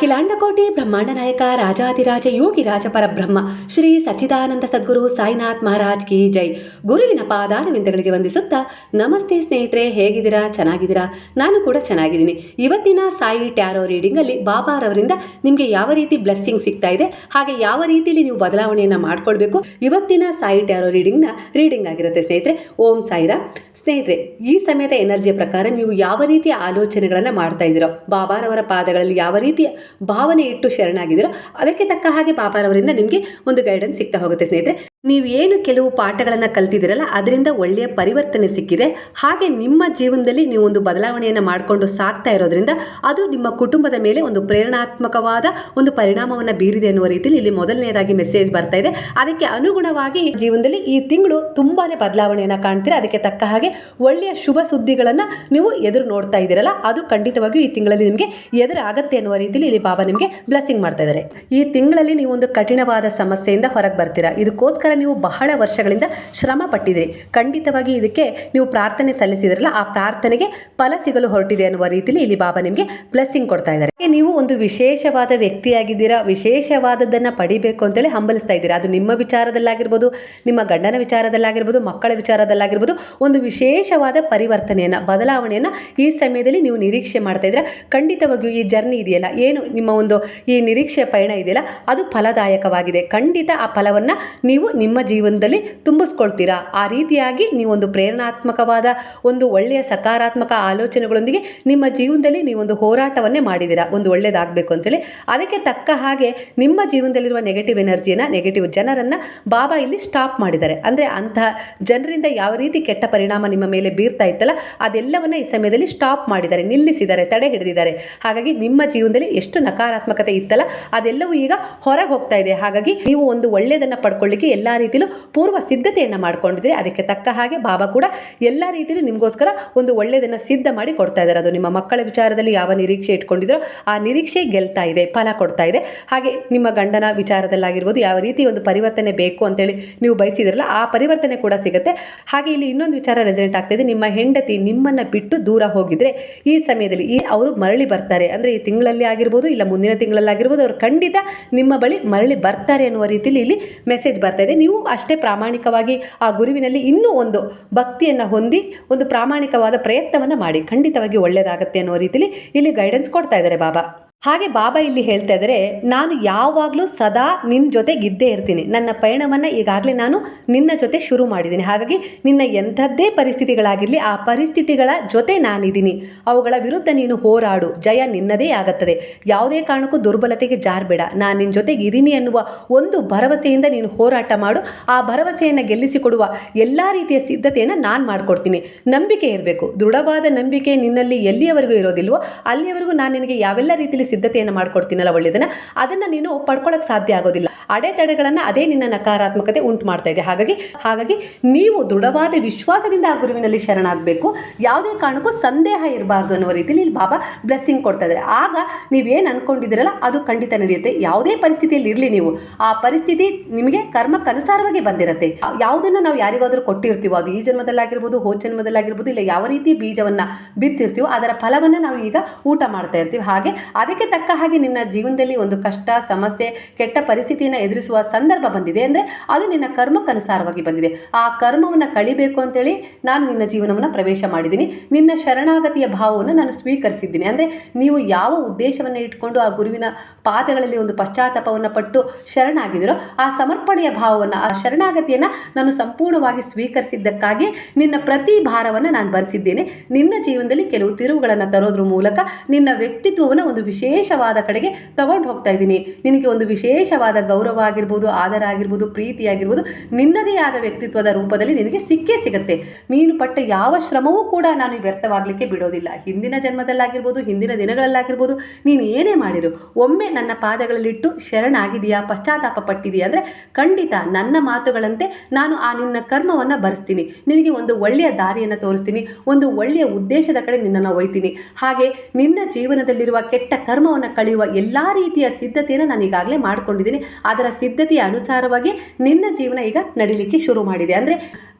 ಅಖಿಲಾಂಡಕೋಟಿ ಬ್ರಹ್ಮಾಂಡ ನಾಯಕ ರಾಜಾಧಿರಾಜ ಯೋಗಿ ರಾಜ ಪರಬ್ರಹ್ಮ ಶ್ರೀ ಸಚ್ಚಿದಾನಂದ ಸದ್ಗುರು ಸಾಯಿನಾಥ್ ಮಹಾರಾಜ್ ಕಿ ಜೈ. ಗುರುವಿನ ಪಾದಾರವಿಂದಗಳಿಗೆ ವಂದಿಸುತ್ತಾ, ನಮಸ್ತೆ ಸ್ನೇಹಿತರೆ, ಹೇಗಿದ್ದೀರಾ? ಚೆನ್ನಾಗಿದ್ದೀರಾ? ನಾನು ಕೂಡ ಚೆನ್ನಾಗಿದ್ದೀನಿ. ಇವತ್ತಿನ ಸಾಯಿ ಟ್ಯಾರೋ ರೀಡಿಂಗಲ್ಲಿ ಬಾಬಾರವರಿಂದ ನಿಮಗೆ ಯಾವ ರೀತಿ ಬ್ಲೆಸ್ಸಿಂಗ್ ಸಿಗ್ತಾ ಇದೆ, ಹಾಗೆ ಯಾವ ರೀತಿಯಲ್ಲಿ ನೀವು ಬದಲಾವಣೆಯನ್ನು ಮಾಡ್ಕೊಳ್ಬೇಕು, ಇವತ್ತಿನ ಸಾಯಿ ಟ್ಯಾರೋ ರೀಡಿಂಗ್ನ ರೀಡಿಂಗ್ ಆಗಿರುತ್ತೆ ಸ್ನೇಹಿತರೆ. ಓಂ ಸಾಯಿರಾ ಸ್ನೇಹಿತರೆ, ಈ ಸಮಯದ ಎನರ್ಜಿಯ ಪ್ರಕಾರ ನೀವು ಯಾವ ರೀತಿಯ ಆಲೋಚನೆಗಳನ್ನು ಮಾಡ್ತಾ ಇದ್ದೀರೋ ಬಾಬಾರವರ ಪಾದಗಳಲ್ಲಿ ಯಾವ ರೀತಿಯ ಭಾವನೆ ಇಟ್ಟು ಶರಣಾಗಿದ್ದೀರೋ ಅದಕ್ಕೆ ತಕ್ಕ ಹಾಗೆ ಪಾಪಾರವರಿಂದ ನಿಮಗೆ ಒಂದು ಗೈಡೆನ್ಸ್ ಸಿಗ್ತಾ ಹೋಗುತ್ತೆ ಸ್ನೇಹಿತರೆ. ನೀವು ಏನು ಕೆಲವು ಪಾಠಗಳನ್ನು ಕಲ್ತಿದ್ದೀರಲ್ಲ, ಅದರಿಂದ ಒಳ್ಳೆಯ ಪರಿವರ್ತನೆ ಸಿಕ್ಕಿದೆ. ಹಾಗೆ ನಿಮ್ಮ ಜೀವನದಲ್ಲಿ ನೀವು ಒಂದು ಬದಲಾವಣೆಯನ್ನು ಮಾಡಿಕೊಂಡು ಸಾಕ್ತಾ ಇರೋದ್ರಿಂದ ಅದು ನಿಮ್ಮ ಕುಟುಂಬದ ಮೇಲೆ ಒಂದು ಪ್ರೇರಣಾತ್ಮಕವಾದ ಒಂದು ಪರಿಣಾಮವನ್ನು ಬೀರಿದೆ ಅನ್ನುವ ರೀತಿಯಲ್ಲಿ ಇಲ್ಲಿ ಮೊದಲನೇದಾಗಿ ಮೆಸೇಜ್ ಬರ್ತಾ ಇದೆ. ಅದಕ್ಕೆ ಅನುಗುಣವಾಗಿ ಜೀವನದಲ್ಲಿ ಈ ತಿಂಗಳು ತುಂಬಾ ಬದಲಾವಣೆಯನ್ನು ಕಾಣ್ತೀರಾ? ಅದಕ್ಕೆ ತಕ್ಕ ಹಾಗೆ ಒಳ್ಳೆಯ ಶುಭ ಸುದ್ದಿಗಳನ್ನು ನೀವು ಎದುರು ನೋಡ್ತಾ ಇದ್ದೀರಲ್ಲ, ಅದು ಖಂಡಿತವಾಗಿಯೂ ಈ ತಿಂಗಳಲ್ಲಿ ನಿಮಗೆ ಎದುರಾಗತ್ತೆ ಅನ್ನುವ ರೀತಿಯಲ್ಲಿ ಇಲ್ಲಿ ಬಾಬಾ ನಿಮಗೆ ಬ್ಲೆಸ್ಸಿಂಗ್ ಮಾಡ್ತಾ ಇದ್ದಾರೆ. ಈ ತಿಂಗಳಲ್ಲಿ ನೀವು ಒಂದು ಕಠಿಣವಾದ ಸಮಸ್ಯೆಯಿಂದ ಹೊರಗೆ ಬರ್ತೀರಾ? ಇದಕ್ಕೋಸ್ಕರ ನೀವು ಬಹಳ ವರ್ಷಗಳಿಂದ ಶ್ರಮ ಪಟ್ಟಿದ್ದೀರಿ. ಖಂಡಿತವಾಗಿ ಇದಕ್ಕೆ ನೀವು ಪ್ರಾರ್ಥನೆ ಸಲ್ಲಿಸಿದ್ರಲ್ಲ, ಆ ಪ್ರಾರ್ಥನೆಗೆ ಫಲ ಸಿಗಲು ಹೊರಟಿದೆ ಅನ್ನುವ ರೀತಿಯಲ್ಲಿ ಇಲ್ಲಿ ಬಾಬಾ ನಿಮಗೆ ಬ್ಲೆಸ್ಸಿಂಗ್ ಕೊಡ್ತಾ ಇದ್ದಾರೆ. ನೀವು ಒಂದು ವಿಶೇಷವಾದ ವ್ಯಕ್ತಿಯಾಗಿದ್ದೀರಾ, ವಿಶೇಷವಾದದ್ದನ್ನು ಪಡಿಬೇಕು ಅಂತೇಳಿ ಹಂಬಲಿಸ್ತಾ ಇದ್ದೀರಾ? ಅದು ನಿಮ್ಮ ವಿಚಾರದಲ್ಲಾಗಿರ್ಬೋದು, ನಿಮ್ಮ ಗಂಡನ ವಿಚಾರದಲ್ಲಾಗಿರ್ಬೋದು, ಮಕ್ಕಳ ವಿಚಾರದಲ್ಲಾಗಿರ್ಬೋದು, ಒಂದು ವಿಶೇಷವಾದ ಪರಿವರ್ತನೆಯನ್ನು, ಬದಲಾವಣೆಯನ್ನು ಈ ಸಮಯದಲ್ಲಿ ನೀವು ನಿರೀಕ್ಷೆ ಮಾಡ್ತಾ ಇದ್ದೀರಾ? ಖಂಡಿತವಾಗಿಯೂ ಈ ಜರ್ನಿ ಇದೆಯಲ್ಲ? ಏನು ನಿಮ್ಮ ಒಂದು ಈ ನಿರೀಕ್ಷೆ ಪಯಣ ಇದೆಯಲ್ಲ? ಅದು ಫಲದಾಯಕವಾಗಿದೆ. ಖಂಡಿತ ಆ ಫಲವನ್ನು ನೀವು ನಿಮ್ಮ ಜೀವನದಲ್ಲಿ ತುಂಬಿಸ್ಕೊಳ್ತೀರಾ? ಆ ರೀತಿಯಾಗಿ ನೀವೊಂದು ಪ್ರೇರಣಾತ್ಮಕವಾದ, ಒಂದು ಒಳ್ಳೆಯ ಸಕಾರಾತ್ಮಕ ಆಲೋಚನೆಗಳೊಂದಿಗೆ ನಿಮ್ಮ ಜೀವನದಲ್ಲಿ ನೀವೊಂದು ಹೋರಾಟವನ್ನೇ ಮಾಡಿದ್ದೀರಾ? ಒಂದು ಒಳ್ಳೆಯದಾಗಬೇಕು ಅಂತೇಳಿ. ಅದಕ್ಕೆ ತಕ್ಕ ಹಾಗೆ ನಿಮ್ಮ ಜೀವನದಲ್ಲಿರುವ ನೆಗೆಟಿವ್ ಎನರ್ಜಿಯನ್ನು ನೆಗೆಟಿವ್ ಜನರನ್ನು ಬಾಬಾ ಇಲ್ಲಿ ಸ್ಟಾಪ್ ಮಾಡಿದ್ದಾರೆ. ಅಂದರೆ ಅಂತಹ ಜನರಿಂದ ಯಾವ ರೀತಿ ಕೆಟ್ಟ ಪರಿಣಾಮ ನಿಮ್ಮ ಮೇಲೆ ಬೀರ್ತಾ ಇತ್ತಲ್ಲ, ಅದೆಲ್ಲವನ್ನು ಈ ಸಮಯದಲ್ಲಿ ಸ್ಟಾಪ್ ಮಾಡಿದ್ದಾರೆ, ನಿಲ್ಲಿಸಿದ್ದಾರೆ, ತಡೆ ಹಿಡಿದಿದ್ದಾರೆ. ಹಾಗಾಗಿ ನಿಮ್ಮ ಜೀವನದಲ್ಲಿ ಎಷ್ಟು ನಕಾರಾತ್ಮಕತೆ ಇತ್ತಲ್ಲ, ಅದೆಲ್ಲವೂ ಈಗ ಹೊರಗೆ ಹೋಗ್ತಾ ಇದೆ. ಹಾಗಾಗಿ ನೀವು ಒಂದು ಒಳ್ಳೆಯದನ್ನು ಪಡ್ಕೊಳ್ಳಿಕ್ಕೆ ಎಲ್ಲ ರೀತಿಯಲ್ಲೂ ಪೂರ್ವ ಸಿದ್ಧತೆಯನ್ನು ಮಾಡ್ಕೊಂಡಿದ್ರೆ ಅದಕ್ಕೆ ತಕ್ಕ ಹಾಗೆ ಬಾಬಾ ಕೂಡ ಎಲ್ಲ ರೀತಿಯಲ್ಲೂ ನಿಮಗೋಸ್ಕರ ಒಂದು ಒಳ್ಳೆಯದನ್ನು ಸಿದ್ಧ ಮಾಡಿ ಕೊಡ್ತಾ ಇದ್ದಾರೆ. ಅದು ನಿಮ್ಮ ಮಕ್ಕಳ ವಿಚಾರದಲ್ಲಿ ಯಾವ ನಿರೀಕ್ಷೆ ಇಟ್ಕೊಂಡಿದ್ರೋ ಆ ನಿರೀಕ್ಷೆ ಗೆಲ್ತಾ ಇದೆ, ಫಲ ಕೊಡ್ತಾ ಇದೆ. ಹಾಗೆ ನಿಮ್ಮ ಗಂಡನ ವಿಚಾರದಲ್ಲಾಗಿರ್ಬೋದು, ಯಾವ ರೀತಿ ಒಂದು ಪರಿವರ್ತನೆ ಬೇಕು ಅಂತೇಳಿ ನೀವು ಬಯಸಿದ್ರಲ್ಲ, ಆ ಪರಿವರ್ತನೆ ಕೂಡ ಸಿಗುತ್ತೆ. ಹಾಗೆ ಇಲ್ಲಿ ಇನ್ನೊಂದು ವಿಚಾರ ರೆಸಲ್ಟ್ ಆಗ್ತಿದೆ ನಿಮ್ಮ ಹೆಂಡತಿ ನಿಮ್ಮನ್ನು ಬಿಟ್ಟು ದೂರ ಹೋಗಿದ್ರೆ, ಈ ಸಮಯದಲ್ಲಿ ಈ ಅವರು ಮರಳಿ ಬರ್ತಾರೆ. ಅಂದರೆ ಈ ತಿಂಗಳಲ್ಲಿ ಆಗಿರ್ಬೋದು, ಇಲ್ಲ ಮುಂದಿನ ತಿಂಗಳಲ್ಲಾಗಿರ್ಬೋದು, ಅವರು ಖಂಡಿತ ನಿಮ್ಮ ಬಳಿ ಮರಳಿ ಬರ್ತಾರೆ ಅನ್ನುವ ರೀತಿಯಲ್ಲಿ ಇಲ್ಲಿ ಮೆಸೇಜ್ ಬರ್ತಾ ಇದೆ. ನೀವು ಅಷ್ಟೇ ಪ್ರಾಮಾಣಿಕವಾಗಿ ಆ ಗುರುವಿನಲ್ಲಿ ಇನ್ನೂ ಒಂದು ಭಕ್ತಿಯನ್ನು ಹೊಂದಿ ಒಂದು ಪ್ರಾಮಾಣಿಕವಾದ ಪ್ರಯತ್ನವನ್ನು ಮಾಡಿ. ಖಂಡಿತವಾಗಿ ಒಳ್ಳೆಯದಾಗತ್ತೆ ಅನ್ನೋ ರೀತಿಯಲ್ಲಿ ಇಲ್ಲಿ ಗೈಡೆನ್ಸ್ ಕೊಡ್ತಾ ಇದ್ದಾರೆ ಬಾಬಾ. ಹಾಗೆ ಬಾಬಾ ಇಲ್ಲಿ ಹೇಳ್ತಾ ಇದ್ದಾರೆ ನಾನು ಯಾವಾಗಲೂ ಸದಾ ನಿನ್ನ ಜೊತೆ ಇದ್ದೇ ಇರ್ತೀನಿ. ನನ್ನ ಪಯಣವನ್ನು ಈಗಾಗಲೇ ನಾನು ನಿನ್ನ ಜೊತೆ ಶುರು ಮಾಡಿದ್ದೀನಿ. ಹಾಗಾಗಿ ನಿನ್ನ ಎಂಥದ್ದೇ ಪರಿಸ್ಥಿತಿಗಳಾಗಿರಲಿ, ಆ ಪರಿಸ್ಥಿತಿಗಳ ಜೊತೆ ನಾನಿದ್ದೀನಿ. ಅವುಗಳ ವಿರುದ್ಧ ನೀನು ಹೋರಾಡು. ಜಯ ನಿನ್ನದೇ ಆಗುತ್ತದೆ. ಯಾವುದೇ ಕಾರಣಕ್ಕೂ ದುರ್ಬಲತೆಗೆ ಜಾರಬೇಡ. ನಾನು ನಿನ್ನ ಜೊತೆಗೆ ಇದ್ದೀನಿ ಅನ್ನುವ ಒಂದು ಭರವಸೆಯಿಂದ ನೀನು ಹೋರಾಟ ಮಾಡು. ಆ ಭರವಸೆಯನ್ನು ಗೆಲ್ಲಿಸಿಕೊಡುವ ಎಲ್ಲ ರೀತಿಯ ಸಿದ್ಧತೆಯನ್ನು ನಾನು ಮಾಡಿಕೊಡ್ತೀನಿ. ನಂಬಿಕೆ ಇರಬೇಕು. ದೃಢವಾದ ನಂಬಿಕೆ ನಿನ್ನಲ್ಲಿ ಎಲ್ಲಿಯವರೆಗೂ ಇರೋದಿಲ್ವೋ, ಅಲ್ಲಿಯವರೆಗೂ ನಾನು ನಿನಗೆ ಯಾವೆಲ್ಲ ರೀತಿಯಲ್ಲಿ ಸಿದ್ಧತೆಯನ್ನು ಮಾಡ್ಕೊಡ್ತೀನಲ್ಲ ಒಳ್ಳೆಯದನ್ನು ಅದನ್ನು ನೀನು ಪಡ್ಕೊಳ್ಳೋಕೆ ಸಾಧ್ಯ ಆಗೋದಿಲ್ಲ. ಅಡೆತಡೆಗಳನ್ನು ಅದೇ ನಿನ್ನ ನಕಾರಾತ್ಮಕತೆ ಉಂಟು ಮಾಡ್ತಾ ಇದೆ. ಹಾಗಾಗಿ ಹಾಗಾಗಿ ನೀವು ದೃಢವಾದ ವಿಶ್ವಾಸದಿಂದ ಆ ಗುರುವಿನಲ್ಲಿ ಶರಣಾಗಬೇಕು. ಯಾವುದೇ ಕಾರಣಕ್ಕೂ ಸಂದೇಹ ಇರಬಾರ್ದು ಅನ್ನೋ ರೀತಿಯಲ್ಲಿ ಇಲ್ಲಿ ಬಾಬಾ ಬ್ಲೆಸ್ಸಿಂಗ್ ಕೊಡ್ತಾ ಇದ್ದಾರೆ. ಆಗ ನೀವೇನು ಅಂದ್ಕೊಂಡಿದ್ದೀರಲ್ಲ ಅದು ಖಂಡಿತ ನಡೆಯುತ್ತೆ. ಯಾವುದೇ ಪರಿಸ್ಥಿತಿಯಲ್ಲಿ ಇರಲಿ ನೀವು. ಆ ಪರಿಸ್ಥಿತಿ ನಿಮಗೆ ಕರ್ಮಕ್ಕನುಸಾರವಾಗಿ ಬಂದಿರುತ್ತೆ. ಯಾವುದನ್ನು ನಾವು ಯಾರಿಗಾದರೂ ಕೊಟ್ಟಿರ್ತೀವೋ, ಅದು ಈ ಜನ್ಮದಲ್ಲಾಗಿರ್ಬೋದು, ಹೋದ ಜನ್ಮದಲ್ಲಾಗಿರ್ಬೋದು, ಇಲ್ಲ ಯಾವ ರೀತಿ ಬೀಜವನ್ನು ಬಿತ್ತಿರ್ತೀವೋ, ಅದರ ಫಲವನ್ನು ನಾವು ಈಗ ಊಟ ಮಾಡ್ತಾ ಇರ್ತೀವಿ. ಹಾಗೆ, ಅದಕ್ಕೆ ತಕ್ಕ ಹಾಗೆ ನಿನ್ನ ಜೀವನದಲ್ಲಿ ಒಂದು ಕಷ್ಟ, ಸಮಸ್ಯೆ, ಕೆಟ್ಟ ಪರಿಸ್ಥಿತಿಯನ್ನು ಎದುರಿಸುವ ಸಂದರ್ಭ ಬಂದಿದೆ ಅಂದರೆ ಅದು ನಿನ್ನ ಕರ್ಮಕ್ಕನುಸಾರವಾಗಿ ಬಂದಿದೆ. ಆ ಕರ್ಮವನ್ನು ಕಳಿಬೇಕು ಅಂತೇಳಿ ನಾನು ನಿನ್ನ ಜೀವನವನ್ನು ಪ್ರವೇಶ ಮಾಡಿದ್ದೀನಿ. ನಿನ್ನ ಶರಣಾಗತಿಯ ಭಾವವನ್ನು ನಾನು ಸ್ವೀಕರಿಸಿದ್ದೀನಿ. ಅಂದರೆ ನೀವು ಯಾವ ಉದ್ದೇಶವನ್ನು ಇಟ್ಕೊಂಡು ಆ ಗುರುವಿನ ಪಾದಗಳಲ್ಲಿ ಒಂದು ಪಶ್ಚಾತ್ತಾಪವನ್ನು ಪಟ್ಟು ಶರಣಾಗಿದ್ದೀರೋ ಆ ಸಮರ್ಪಣೆಯ ಭಾವವನ್ನು, ಆ ಶರಣಾಗತಿಯನ್ನು ನಾನು ಸಂಪೂರ್ಣವಾಗಿ ಸ್ವೀಕರಿಸಿದ್ದಕ್ಕಾಗಿ ನಿನ್ನ ಪ್ರತಿ ಭಾರವನ್ನು ನಾನು ಭರಿಸಿದ್ದೇನೆ. ನಿನ್ನ ಜೀವನದಲ್ಲಿ ಕೆಲವು ತಿರುವುಗಳನ್ನು ತರೋದ್ರ ಮೂಲಕ ನಿನ್ನ ವ್ಯಕ್ತಿತ್ವವನ್ನು ಒಂದು ವಿಶೇಷವಾದ ಕಡೆಗೆ ತಗೊಂಡು ಹೋಗ್ತಾ ಇದ್ದೀನಿ. ನಿನಗೆ ಒಂದು ವಿಶೇಷವಾದ ಗೌರವ ಆಗಿರ್ಬೋದು, ಆದರ ಆಗಿರ್ಬೋದು, ಪ್ರೀತಿ ಆಗಿರ್ಬೋದು, ನಿನ್ನದೇ ಆದ ವ್ಯಕ್ತಿತ್ವದ ರೂಪದಲ್ಲಿ ನಿನಗೆ ಸಿಕ್ಕೇ ಸಿಗುತ್ತೆ. ನೀನು ಪಟ್ಟ ಯಾವ ಶ್ರಮವೂ ಕೂಡ ನಾನು ವ್ಯರ್ಥವಾಗಲಿಕ್ಕೆ ಬಿಡೋದಿಲ್ಲ. ಹಿಂದಿನ ಜನ್ಮದಲ್ಲಾಗಿರ್ಬೋದು, ಹಿಂದಿನ ದಿನಗಳಲ್ಲಾಗಿರ್ಬೋದು, ನೀನು ಏನೇ ಮಾಡಿರು, ಒಮ್ಮೆ ನನ್ನ ಪಾದಗಳಲ್ಲಿಟ್ಟು ಶರಣಾಗಿದೆಯಾ, ಪಶ್ಚಾತ್ತಾಪ ಪಟ್ಟಿದೆಯಾ ಅಂದರೆ ಖಂಡಿತ ನನ್ನ ಮಾತುಗಳಂತೆ ನಾನು ಆ ನಿನ್ನ ಕರ್ಮವನ್ನು ಭರಿಸ್ತೀನಿ ನಿನಗೆ ಒಂದು ಒಳ್ಳೆಯ ದಾರಿಯನ್ನು ತೋರಿಸ್ತೀನಿ, ಒಂದು ಒಳ್ಳೆಯ ಉದ್ದೇಶದ ಕಡೆ ನಿನ್ನನ್ನು ಒಯ್ತೀನಿ. ಹಾಗೆ ನಿನ್ನ ಜೀವನದಲ್ಲಿರುವ ಕೆಟ್ಟ ಕರ್ಮವನ್ನು ಕಳೆಯುವ ಎಲ್ಲ ರೀತಿಯ ಸಿದ್ಧತೆಯನ್ನು ನಾನು ಈಗಾಗಲೇ ಮಾಡ್ಕೊಂಡಿದ್ದೀನಿ. ಅದರ ಸಿದ್ಧತೆಯ ಅನುಸಾರವಾಗಿ ನಿನ್ನ ಜೀವನ ಈಗ ನಡೀಲಿಕ್ಕೆ ಶುರು ಮಾಡಿದೆ. ಅಂದರೆ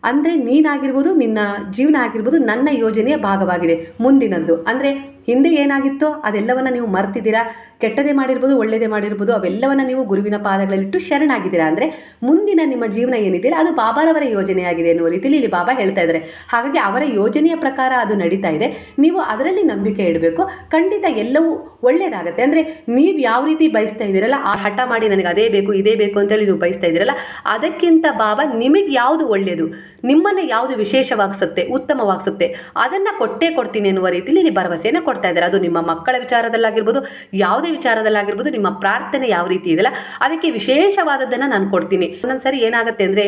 ಅಂದರೆ ನೀನಾಗಿರ್ಬೋದು, ನಿನ್ನ ಜೀವನ ಆಗಿರ್ಬೋದು, ನನ್ನ ಯೋಜನೆಯ ಭಾಗವಾಗಿದೆ. ಮುಂದಿನದ್ದು. ಅಂದರೆ ಹಿಂದೆ ಏನಾಗಿತ್ತೋ ಅದೆಲ್ಲವನ್ನ ನೀವು ಮರ್ತಿದ್ದೀರಾ? ಕೆಟ್ಟದೇ ಮಾಡಿರ್ಬೋದು ಒಳ್ಳೆಯದೇ ಮಾಡಿರ್ಬೋದು, ಅವೆಲ್ಲವನ್ನ ನೀವು ಗುರುವಿನ ಪಾದಗಳಲ್ಲಿಟ್ಟು ಶರಣಾಗಿದ್ದೀರಾ? ಅಂದರೆ ಮುಂದಿನ ನಿಮ್ಮ ಜೀವನ ಏನಿದೆ ಅದು ಬಾಬಾರವರ ಯೋಜನೆಯಾಗಿದೆ ಎನ್ನುವ ರೀತಿಯಲ್ಲಿ ಇಲ್ಲಿ ಬಾಬಾ ಹೇಳ್ತಾ ಇದ್ದಾರೆ. ಹಾಗಾಗಿ ಅವರ ಯೋಜನೆಯ ಪ್ರಕಾರ ಅದು ನಡೀತಾ ಇದೆ. ನೀವು ಅದರಲ್ಲಿ ನಂಬಿಕೆ ಇಡಬೇಕು. ಖಂಡಿತ ಎಲ್ಲವೂ ಒಳ್ಳೆಯದಾಗತ್ತೆ ಅಂದರೆ ನೀವು ಯಾವ ರೀತಿ ಬಯಸ್ತಾ ಇದ್ದೀರಲ್ಲ, ಆ ಹಠ ಮಾಡಿ ನನಗೆ ಅದೇ ಬೇಕು, ಇದೇ ಬೇಕು ಅಂತೇಳಿ ನೀವು ಬಯಸ್ತಾ ಇದ್ದೀರಲ್ಲ, ಅದಕ್ಕಿಂತ ಬಾಬಾ ನಿಮಗೆ ಯಾವುದು ಒಳ್ಳೆಯದು ನಿಮ್ಮನ್ನು ಯಾವುದು ವಿಶೇಷವಾಗಿಸುತ್ತೆ, ಉತ್ತಮವಾಗಿಸುತ್ತೆ? ಅದನ್ನು ಕೊಟ್ಟೇ ಕೊಡ್ತೀನಿ ಎನ್ನುವ ರೀತಿಯಲ್ಲಿ ಇಲ್ಲಿ ಭರವಸೆಯನ್ನು ಕೊಡ್ತಾ ಇದ್ದಾರೆ. ಅದು ನಿಮ್ಮ ಮಕ್ಕಳ ವಿಚಾರದಲ್ಲಾಗಿರ್ಬೋದು, ಯಾವುದೇ ವಿಚಾರದಲ್ಲಾಗಿರ್ಬೋದು ನಿಮ್ಮ ಪ್ರಾರ್ಥನೆ ಯಾವ ರೀತಿ ಇದೆಯಲ್ಲ, ಅದಕ್ಕೆ ವಿಶೇಷವಾದದ್ದನ್ನು ನಾನು ಕೊಡ್ತೀನಿ. ಒಂದೊಂದು ಸರಿ ಏನಾಗುತ್ತೆ ಅಂದರೆ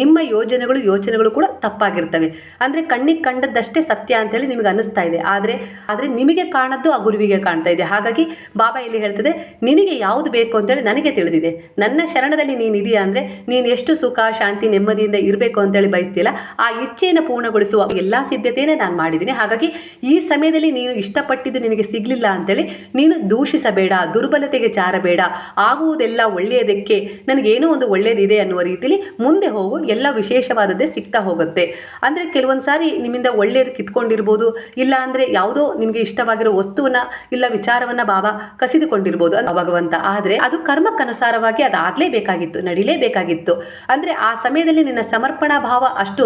ನಿಮ್ಮ ಯೋಜನೆಗಳು, ಯೋಚನೆಗಳು ಕೂಡ ತಪ್ಪಾಗಿರ್ತವೆ. ಅಂದರೆ ಕಣ್ಣಿಗೆ ಕಂಡದ್ದಷ್ಟೇ ಸತ್ಯ ಅಂತೇಳಿ ನಿಮಗೆ ಅನ್ನಿಸ್ತಾ ಇದೆ. ಆದರೆ ಆದರೆ ನಿಮಗೆ ಕಾಣದ್ದು ಆ ಗುರುವಿಗೆ ಕಾಣ್ತಾ ಇದೆ. ಹಾಗಾಗಿ ಬಾಬಾ ಇಲ್ಲಿ ಹೇಳ್ತದೆ, ನಿನಗೆ ಯಾವುದು ಬೇಕು ಅಂತೇಳಿ ನನಗೆ ತಿಳಿದಿದೆ. ನನ್ನ ಶರಣದಲ್ಲಿ ನೀನು ಇದೆಯಾ ಅಂದರೆ ನೀನು ಎಷ್ಟು ಸುಖ, ಶಾಂತಿ, ನೆಮ್ಮದಿಯಿಂದ ಇರಬೇಕು ಅಂತೇಳಿ ಬಯಸ್ತಿಲ್ಲ ಆ ಇಚ್ಛೆಯನ್ನು ಪೂರ್ಣಗೊಳಿಸುವ ಎಲ್ಲ ಸಿದ್ಧತೆಯೇ ನಾನು ಮಾಡಿದ್ದೀನಿ. ಹಾಗಾಗಿ ಈ ಸಮಯದಲ್ಲಿ ನೀನು ಇಷ್ಟಪಟ್ಟಿದ್ದು ನಿನಗೆ ಸಿಗಲಿಲ್ಲ ಅಂತೇಳಿ ನೀನು ದೂಷಿಸಬೇಡ, ದುರ್ಬಲತೆಗೆ ಚಾರಬೇಡ ಆಗುವುದೆಲ್ಲ ಒಳ್ಳೆಯದಕ್ಕೆ, ನನಗೇನೋ ಒಂದು ಒಳ್ಳೆಯದಿದೆ ಅನ್ನುವ ರೀತಿಯಲ್ಲಿ ಮುಂದೆ ಹೋಗು ಎಲ್ಲ ವಿಶೇಷವಾದದ್ದೇ ಸಿಗ್ತಾ ಹೋಗುತ್ತೆ. ಅಂದರೆ ಕೆಲವೊಂದು ಸಾರಿ ನಿಮ್ಮಿಂದ ಒಳ್ಳೆಯದು ಕಿತ್ಕೊಂಡಿರ್ಬೋದು, ಇಲ್ಲ ಅಂದರೆ ಯಾವುದೋ ನಿಮಗೆ ಇಷ್ಟವಾಗಿರೋ ವಸ್ತುವನ್ನ ಇಲ್ಲ ವಿಚಾರವನ್ನ ಬಾಬಾ ಕಸಿದುಕೊಂಡಿರ್ಬೋದು ಭಗವಂತ. ಆದರೆ ಅದು ಕರ್ಮಕ್ಕನುಸಾರವಾಗಿ ಅದಾಗಲೇಬೇಕಾಗಿತ್ತು ನಡಿಲೇಬೇಕಾಗಿತ್ತು. ಅಂದರೆ ಆ ಸಮಯದಲ್ಲಿ ನಿನ್ನ ಸಮರ್ಪಣಾ ಭಾವ ಅಷ್ಟು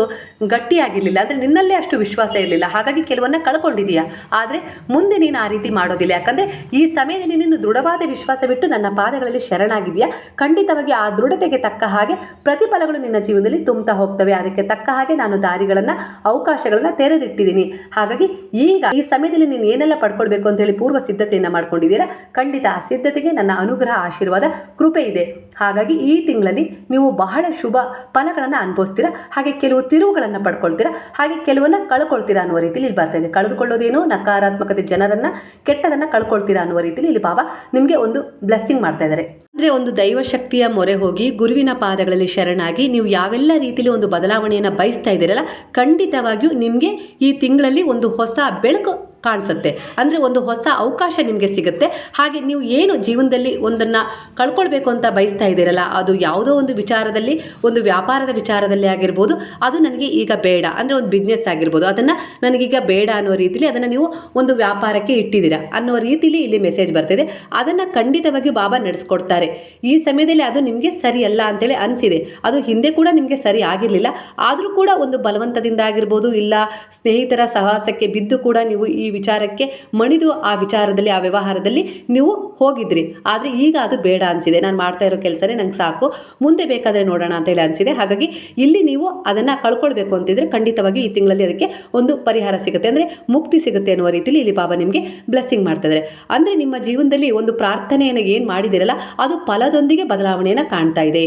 ಗಟ್ಟಿಯಾಗಿರಲಿಲ್ಲ ಅಂದರೆ ನಿನ್ನಲ್ಲೇ ಅಷ್ಟು ವಿಶ್ವಾಸ ಇರಲಿಲ್ಲ. ಹಾಗಾಗಿ ಕೆಲವನ್ನ ಕಳ್ಕೊಂಡಿದೀಯ. ಆದರೆ ಮುಂದೆ ನೀನು ಆ ರೀತಿ ಮಾಡೋದಿಲ್ಲ. ಯಾಕಂದರೆ ಈ ಸಮಯದಲ್ಲಿ ನೀನು ದೃಢವಾದ ವಿಶ್ವಾಸ ಬಿಟ್ಟು ನನ್ನ ಪಾದಗಳಲ್ಲಿ ಶರಣಾಗಿದೆಯಾ? ಖಂಡಿತವಾಗಿ ಆ ದೃಢತೆಗೆ ತಕ್ಕ ಹಾಗೆ ಪ್ರತಿಫಲಗಳು ನಿನ್ನ ಜೀವನದಲ್ಲಿ ತುಂಬ್ತಾ ಹೋಗ್ತವೆ. ಅದಕ್ಕೆ ತಕ್ಕ ಹಾಗೆ ನಾನು ದಾರಿಗಳನ್ನು, ಅವಕಾಶಗಳನ್ನು ತೆರೆದಿಟ್ಟಿದ್ದೀನಿ. ಹಾಗಾಗಿ ಈಗ ಈ ಸಮಯದಲ್ಲಿ ನೀನು ಏನೆಲ್ಲ ಪಡ್ಕೊಳ್ಬೇಕು ಅಂತ ಹೇಳಿ ಪೂರ್ವ ಸಿದ್ಧತೆಯನ್ನು ಮಾಡ್ಕೊಂಡಿದ್ದೀರಾ ಖಂಡಿತ ಆ ಸಿದ್ಧತೆಗೆ ನನ್ನ ಅನುಗ್ರಹ, ಆಶೀರ್ವಾದ, ಕೃಪೆ ಇದೆ. ಹಾಗಾಗಿ ಈ ತಿಂಗಳಲ್ಲಿ ನೀವು ಬಹಳ ಶುಭ ಫಲಗಳನ್ನು ಅನುಭವಿಸ್ತೀರಾ? ಹಾಗೆ ಕೆಲವು ತಿರುವುಗಳನ್ನು ಪಡ್ಕೊಳ್ತೀರಾ? ಹಾಗೆ ಕೆಲವನ್ನ ಕಳ್ಕೊಳ್ತೀರಾ ಅನ್ನುವ ರೀತಿಯಲ್ಲಿ ಇಲ್ಲಿ ಬರ್ತಾ ಇದೆ. ಕಳೆದುಕೊಳ್ಳೋದೇನು? ನಕಾರಾತ್ಮಕತೆ ಜನರನ್ನು, ಕೆಟ್ಟದನ್ನು ಕಳ್ಕೊಳ್ತೀರಾ ಅನ್ನುವ ರೀತಿಯಲ್ಲಿ ಇಲ್ಲಿ ಬಾಬಾ ನಿಮಗೆ ಒಂದು ಬ್ಲೆಸ್ಸಿಂಗ್ ಮಾಡ್ತಾ ಇದ್ದಾರೆ. ಅಂದರೆ ಒಂದು ದೈವಶಕ್ತಿಯ ಮೊರೆ ಹೋಗಿ ಗುರುವಿನ ಪಾದಗಳಲ್ಲಿ ಶರಣಾಗಿ ನೀವು ಯಾವೆಲ್ಲ ರೀತಿಯಲ್ಲಿ ಒಂದು ಬದಲಾವಣೆಯನ್ನು ಬಯಸ್ತಾ ಇದ್ದೀರಲ್ಲ, ಖಂಡಿತವಾಗಿಯೂ ನಿಮಗೆ ಈ ತಿಂಗಳಲ್ಲಿ ಒಂದು ಹೊಸ ಬೆಳಕು ಕಾಣಿಸುತ್ತೆ. ಅಂದರೆ ಒಂದು ಹೊಸ ಅವಕಾಶ ನಿಮಗೆ ಸಿಗುತ್ತೆ. ಹಾಗೆ ನೀವು ಏನು ಜೀವನದಲ್ಲಿ ಒಂದನ್ನು ಕಳ್ಕೊಳ್ಬೇಕು ಅಂತ ಬಯಸ್ತಾ ಇದ್ದೀರಲ್ಲ, ಅದು ಯಾವುದೋ ಒಂದು ವಿಚಾರದಲ್ಲಿ, ಒಂದು ವ್ಯಾಪಾರದ ವಿಚಾರದಲ್ಲಿ ಆಗಿರ್ಬೋದು, ಅದು ನನಗೆ ಈಗ ಬೇಡ. ಅಂದರೆ ಒಂದು ಬಿಸ್ನೆಸ್ ಆಗಿರ್ಬೋದು. ಅದನ್ನು ನನಗೀಗ ಬೇಡ ಅನ್ನೋ ರೀತಿಲಿ ಅದನ್ನು ನೀವು ಒಂದು ವ್ಯಾಪಾರಕ್ಕೆ ಇಟ್ಟಿದ್ದೀರಾ ಅನ್ನೋ ರೀತಿಲಿ ಇಲ್ಲಿ ಮೆಸೇಜ್ ಬರ್ತಿದೆ. ಅದನ್ನು ಖಂಡಿತವಾಗಿಯೂ ಬಾಬಾ ನಡೆಸ್ಕೊಡ್ತಾರೆ. ಈ ಸಮಯದಲ್ಲಿ ಅದು ನಿಮಗೆ ಸರಿಯಲ್ಲ ಅಂತೇಳಿ ಅನಿಸಿದೆ. ಅದು ಹಿಂದೆ ಕೂಡ ನಿಮಗೆ ಸರಿ ಆಗಿರಲಿಲ್ಲ. ಆದರೂ ಕೂಡ ಒಂದು ಬಲವಂತದಿಂದ ಆಗಿರ್ಬೋದು, ಇಲ್ಲ ಸ್ನೇಹಿತರ ಸಹವಾಸಕ್ಕೆ ಬಿದ್ದು ಕೂಡ ನೀವು ಈ ವಿಚಾರಕ್ಕೆ ಮಣಿದು ಆ ವಿಚಾರದಲ್ಲಿ, ಆ ವ್ಯವಹಾರದಲ್ಲಿ ನೀವು ಹೋಗಿದ್ರಿ. ಆದರೆ ಈಗ ಅದು ಬೇಡ ಅನಿಸಿದೆ. ನಾನು ಮಾಡ್ತಾ ಇರೋ ಕೆಲಸನೇ ನಂಗೆ ಸಾಕು. ಮುಂದೆ ಬೇಕಾದರೆ ನೋಡೋಣ ಅಂತೇಳಿ ಅನಿಸಿದೆ. ಹಾಗಾಗಿ ಇಲ್ಲಿ ನೀವು ಅದನ್ನು ಕಳ್ಕೊಳ್ಬೇಕು ಅಂತಿದ್ರೆ ಖಂಡಿತವಾಗಿ ಈ ತಿಂಗಳಲ್ಲಿ ಅದಕ್ಕೆ ಒಂದು ಪರಿಹಾರ ಸಿಗುತ್ತೆ. ಅಂದರೆ ಮುಕ್ತಿ ಸಿಗುತ್ತೆ ಅನ್ನುವ ರೀತಿಯಲ್ಲಿ ಇಲ್ಲಿ ಬಾಬಾ ನಿಮಗೆ ಬ್ಲೆಸ್ಸಿಂಗ್ ಮಾಡ್ತಾ ಇದ್ದಾರೆ ಅಂದರೆ ನಿಮ್ಮ ಜೀವನದಲ್ಲಿ ಒಂದು ಪ್ರಾರ್ಥನೆಯನ್ನು ಏನು ಮಾಡಿದಿರಲ್ಲ, ಅದು ಫಲದೊಂದಿಗೆ ಬದಲಾವಣೆಯನ್ನು ಕಾಣ್ತಾ ಇದೆ.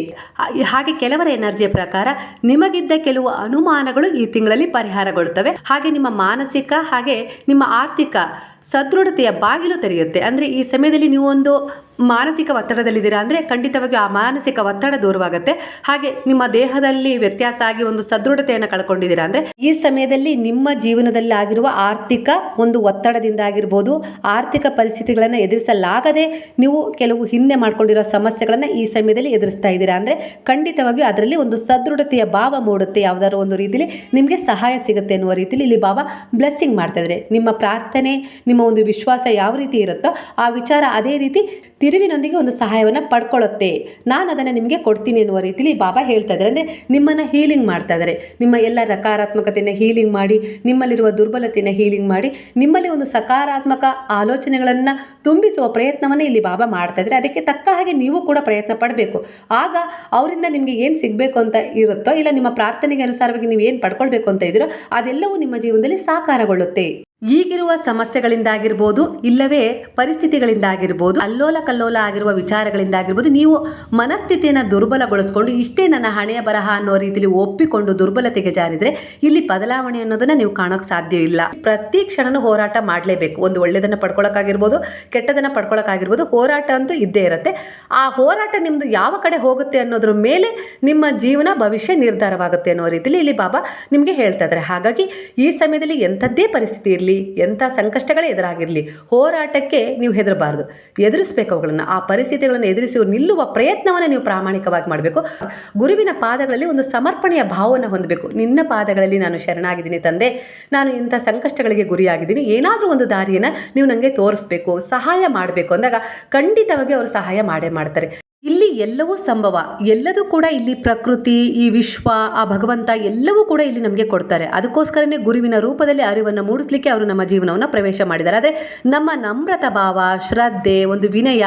ಹಾಗೆ ಕೆಲವರ ಎನರ್ಜಿಯ ಪ್ರಕಾರ ನಿಮಗಿದ್ದ ಕೆಲವು ಅನುಮಾನಗಳು ಈ ತಿಂಗಳಲ್ಲಿ ಪರಿಹಾರಗೊಳ್ತವೆ. ಹಾಗೆ ನಿಮ್ಮ ಮಾನಸಿಕ ಹಾಗೆ ನಿಮ್ಮ ಆರ್ಥಿಕ ಸದೃಢತೆಯ ಬಾಗಿಲು ತೆರೆಯುತ್ತೆ. ಅಂದರೆ ಈ ಸಮಯದಲ್ಲಿ ನೀವು ಒಂದು ಮಾನಸಿಕ ಒತ್ತಡದಲ್ಲಿದ್ದೀರಾ ಅಂದರೆ ಖಂಡಿತವಾಗಿಯೂ ಆ ಮಾನಸಿಕ ಒತ್ತಡ ದೂರವಾಗುತ್ತೆ. ಹಾಗೆ ನಿಮ್ಮ ದೇಹದಲ್ಲಿ ವ್ಯತ್ಯಾಸ ಆಗಿ ಒಂದು ಸದೃಢತೆಯನ್ನು ಕಳ್ಕೊಂಡಿದ್ದೀರಾ ಅಂದರೆ ಈ ಸಮಯದಲ್ಲಿ ನಿಮ್ಮ ಜೀವನದಲ್ಲಿ ಆಗಿರುವ ಆರ್ಥಿಕ ಒಂದು ಒತ್ತಡದಿಂದ ಆಗಿರ್ಬೋದು, ಆರ್ಥಿಕ ಪರಿಸ್ಥಿತಿಗಳನ್ನು ಎದುರಿಸಲಾಗದೆ ನೀವು ಕೆಲವು ಹಿಂದೆ ಮಾಡಿಕೊಂಡಿರೋ ಸಮಸ್ಯೆಗಳನ್ನು ಈ ಸಮಯದಲ್ಲಿ ಎದುರಿಸ್ತಾ ಇದ್ದೀರಾ ಅಂದರೆ ಖಂಡಿತವಾಗಿಯೂ ಅದರಲ್ಲಿ ಒಂದು ಸದೃಢತೆಯ ಭಾವ ಮೂಡುತ್ತೆ. ಯಾವುದಾದ್ರು ಒಂದು ರೀತಿಯಲ್ಲಿ ನಿಮಗೆ ಸಹಾಯ ಸಿಗುತ್ತೆ ಅನ್ನುವ ರೀತಿಯಲ್ಲಿ ಇಲ್ಲಿ ಬಾಬಾ ಬ್ಲೆಸ್ಸಿಂಗ್ ಮಾಡ್ತಾ ಇದ್ದಾರೆ. ನಿಮ್ಮ ಪ್ರಾರ್ಥನೆ, ನಿಮ್ಮ ಒಂದು ವಿಶ್ವಾಸ ಯಾವ ರೀತಿ ಇರುತ್ತೋ ಆ ವಿಚಾರ ಅದೇ ರೀತಿ ತಿರುವಿನೊಂದಿಗೆ ಒಂದು ಸಹಾಯವನ್ನು ಪಡ್ಕೊಳ್ಳುತ್ತೆ. ನಾನು ಅದನ್ನು ನಿಮಗೆ ಕೊಡ್ತೀನಿ ಎನ್ನುವ ರೀತಿಲಿ ಬಾಬಾ ಹೇಳ್ತಾ ಇದ್ದಾರೆ. ಅಂದರೆ ನಿಮ್ಮನ್ನು ಹೀಲಿಂಗ್ ಮಾಡ್ತಾ ಇದ್ದಾರೆ. ನಿಮ್ಮ ಎಲ್ಲ ನಕಾರಾತ್ಮಕತೆಯನ್ನು ಹೀಲಿಂಗ್ ಮಾಡಿ, ನಿಮ್ಮಲ್ಲಿರುವ ದುರ್ಬಲತೆಯನ್ನು ಹೀಲಿಂಗ್ ಮಾಡಿ, ನಿಮ್ಮಲ್ಲಿ ಒಂದು ಸಕಾರಾತ್ಮಕ ಆಲೋಚನೆಗಳನ್ನು ತುಂಬಿಸುವ ಪ್ರಯತ್ನವನ್ನು ಇಲ್ಲಿ ಬಾಬಾ ಮಾಡ್ತಾ ಇದ್ದಾರೆ. ಅದಕ್ಕೆ ತಕ್ಕ ಹಾಗೆ ನೀವು ಕೂಡ ಪ್ರಯತ್ನ ಪಡಬೇಕು. ಆಗ ಅವರಿಂದ ನಿಮಗೆ ಏನು ಸಿಗಬೇಕು ಅಂತ ಇರುತ್ತೋ ಇಲ್ಲ ನಿಮ್ಮ ಪ್ರಾರ್ಥನೆಗೆ ಅನುಸಾರವಾಗಿ ನೀವು ಏನು ಪಡ್ಕೊಳ್ಬೇಕು ಅಂತ ಇದ್ದೀರೋ ಅದೆಲ್ಲವೂ ನಿಮ್ಮ ಜೀವನದಲ್ಲಿ ಸಾಕಾರಗೊಳ್ಳುತ್ತೆ. ಈಗಿರುವ ಸಮಸ್ಯೆಗಳಿಂದಾಗಿರ್ಬೋದು, ಇಲ್ಲವೇ ಪರಿಸ್ಥಿತಿಗಳಿಂದಾಗಿರ್ಬೋದು ಅಲ್ಲೋಲ ಕಲ್ಲೋಲ ಆಗಿರುವ ವಿಚಾರಗಳಿಂದಾಗಿರ್ಬೋದು, ನೀವು ಮನಸ್ಥಿತಿಯನ್ನು ದುರ್ಬಲಗೊಳಿಸ್ಕೊಂಡು ಇಷ್ಟೇ ನನ್ನ ಹಣೆಯ ಬರಹ ಅನ್ನೋ ರೀತಿಯಲ್ಲಿ ಒಪ್ಪಿಕೊಂಡು ದುರ್ಬಲತೆಗೆ ಜಾರಿದ್ರೆ ಇಲ್ಲಿ ಬದಲಾವಣೆ ಅನ್ನೋದನ್ನ ನೀವು ಕಾಣೋಕೆ ಸಾಧ್ಯ ಇಲ್ಲ. ಪ್ರತಿ ಕ್ಷಣನೂ ಹೋರಾಟ ಮಾಡಲೇಬೇಕು. ಒಂದು ಒಳ್ಳೆಯದನ್ನು ಪಡ್ಕೊಳ್ಳೋಕ್ಕಾಗಿರ್ಬೋದು ಕೆಟ್ಟದನ್ನು ಪಡ್ಕೊಳ್ಳೋಕ್ಕಾಗಿರ್ಬೋದು ಹೋರಾಟ ಅಂತೂ ಇದ್ದೇ ಇರುತ್ತೆ. ಆ ಹೋರಾಟ ನಿಮ್ಮದು ಯಾವ ಕಡೆ ಹೋಗುತ್ತೆ ಅನ್ನೋದ್ರ ಮೇಲೆ ನಿಮ್ಮ ಜೀವನ, ಭವಿಷ್ಯ ನಿರ್ಧಾರವಾಗುತ್ತೆ ಅನ್ನೋ ರೀತಿಯಲ್ಲಿ ಇಲ್ಲಿ ಬಾಬಾ ನಿಮಗೆ ಹೇಳ್ತಾ ಇದ್ದಾರೆ. ಹಾಗಾಗಿ ಈ ಸಮಯದಲ್ಲಿ ಎಂಥದ್ದೇ ಪರಿಸ್ಥಿತಿ ಇರಲಿ ಆಗಿರಲಿ ಎಂಥ ಸಂಕಷ್ಟಗಳೇ ಎದುರಾಗಿರಲಿ, ಹೋರಾಟಕ್ಕೆ ನೀವು ಹೆದರಬಾರ್ದು. ಎದುರಿಸ್ಬೇಕು ಅವುಗಳನ್ನು ಆ ಪರಿಸ್ಥಿತಿಗಳನ್ನು ಎದುರಿಸಿ ನಿಲ್ಲುವ ಪ್ರಯತ್ನವನ್ನು ನೀವು ಪ್ರಾಮಾಣಿಕವಾಗಿ ಮಾಡಬೇಕು. ಗುರುವಿನ ಪಾದಗಳಲ್ಲಿ ಒಂದು ಸಮರ್ಪಣೆಯ ಭಾವವನ್ನು ಹೊಂದಬೇಕು. ನಿನ್ನ ಪಾದಗಳಲ್ಲಿ ನಾನು ಶರಣಾಗಿದ್ದೀನಿ ತಂದೆ, ನಾನು ಇಂಥ ಸಂಕಷ್ಟಗಳಿಗೆ ಗುರಿಯಾಗಿದ್ದೀನಿ, ಏನಾದರೂ ಒಂದು ದಾರಿಯನ್ನು ನೀವು ನನಗೆ ತೋರಿಸ್ಬೇಕು, ಸಹಾಯ ಮಾಡಬೇಕು ಅಂದಾಗ ಖಂಡಿತವಾಗಿ ಅವರು ಸಹಾಯ ಮಾಡೇ ಮಾಡ್ತಾರೆ. ಇಲ್ಲಿ ಎಲ್ಲವೂ ಸಂಭವ. ಎಲ್ಲದೂ ಕೂಡ ಇಲ್ಲಿ ಪ್ರಕೃತಿ, ಈ ವಿಶ್ವ, ಆ ಭಗವಂತ ಎಲ್ಲವೂ ಕೂಡ ಇಲ್ಲಿ ನಮಗೆ ಕೊಡ್ತಾರೆ. ಅದಕ್ಕೋಸ್ಕರನೇ ಗುರುವಿನ ರೂಪದಲ್ಲಿ ಅರಿವನ್ನು ಮೂಡಿಸ್ಲಿಕ್ಕೆ ಅವರು ನಮ್ಮ ಜೀವನವನ್ನು ಪ್ರವೇಶ ಮಾಡಿದ್ದಾರೆ. ಆದರೆ ನಮ್ಮ ನಮ್ರತ ಭಾವ, ಶ್ರದ್ಧೆ, ಒಂದು ವಿನಯ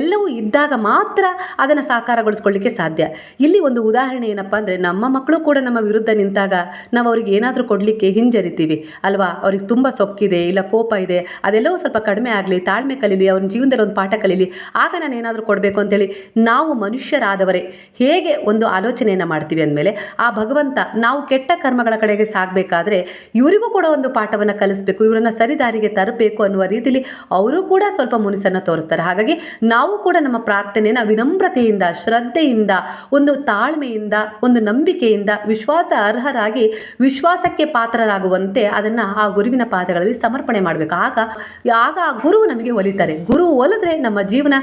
ಎಲ್ಲವೂ ಇದ್ದಾಗ ಮಾತ್ರ ಅದನ್ನು ಸಾಕಾರಗೊಳಿಸ್ಕೊಳ್ಳಿಕ್ಕೆ ಸಾಧ್ಯ. ಇಲ್ಲಿ ಒಂದು ಉದಾಹರಣೆ ಏನಪ್ಪ ಅಂದರೆ ನಮ್ಮ ಮಕ್ಕಳು ಕೂಡ ನಮ್ಮ ವಿರುದ್ಧ ನಿಂತಾಗ ನಾವು ಅವ್ರಿಗೆ ಏನಾದರೂ ಕೊಡಲಿಕ್ಕೆ ಹಿಂಜರಿತೀವಿ. ಅಲ್ವಾ? ಅವ್ರಿಗೆ ತುಂಬ ಸೊಕ್ಕಿದೆ, ಇಲ್ಲ ಕೋಪ ಇದೆ, ಅದೆಲ್ಲವೂ ಸ್ವಲ್ಪ ಕಡಿಮೆ ಆಗಲಿ, ತಾಳ್ಮೆ ಕಲೀಲಿ ಅವ್ರ ಜೀವನದಲ್ಲಿ ಒಂದು ಪಾಠ ಕಲೀಲಿ, ಆಗ ನಾನು ಏನಾದರೂ ಕೊಡಬೇಕು ಅಂತೇಳಿ ನಾವು ಮನುಷ್ಯರಾದವರೇ. ಹೇಗೆ ಒಂದು ಆಲೋಚನೆಯನ್ನು ಮಾಡ್ತೀವಿ ಅಂದಮೇಲೆ, ಆ ಭಗವಂತ ನಾವು ಕೆಟ್ಟ ಕರ್ಮಗಳ ಕಡೆಗೆ ಸಾಗಬೇಕಾದ್ರೆ ಇವರಿಗೂ ಕೂಡ ಒಂದು ಪಾಠವನ್ನು ಕಲಿಸ್ಬೇಕು, ಇವರನ್ನು ಸರಿದಾರಿಗೆ ತರಬೇಕು ಅನ್ನುವ ರೀತಿಯಲ್ಲಿ ಅವರು ಕೂಡ ಸ್ವಲ್ಪ ಮುನಿಸನ್ನು ತೋರಿಸ್ತಾರೆ. ಹಾಗಾಗಿ ನಾವು ಕೂಡ ನಮ್ಮ ಪ್ರಾರ್ಥನೆಯನ್ನು ವಿನಮ್ರತೆಯಿಂದ, ಶ್ರದ್ಧೆಯಿಂದ, ಒಂದು ತಾಳ್ಮೆಯಿಂದ, ಒಂದು ನಂಬಿಕೆಯಿಂದ, ವಿಶ್ವಾಸ ಅರ್ಹರಾಗಿ ವಿಶ್ವಾಸಕ್ಕೆ ಪಾತ್ರರಾಗುವಂತೆ ಅದನ್ನು ಆ ಗುರುವಿನ ಪಾದಗಳಲ್ಲಿ ಸಮರ್ಪಣೆ ಮಾಡಬೇಕು. ಆಗ ಆಗ ಆ ಗುರು ನಮಗೆ ಒಲಿತಾರೆ. ಗುರು ಒಲಿದ್ರೆ ನಮ್ಮ ಜೀವನ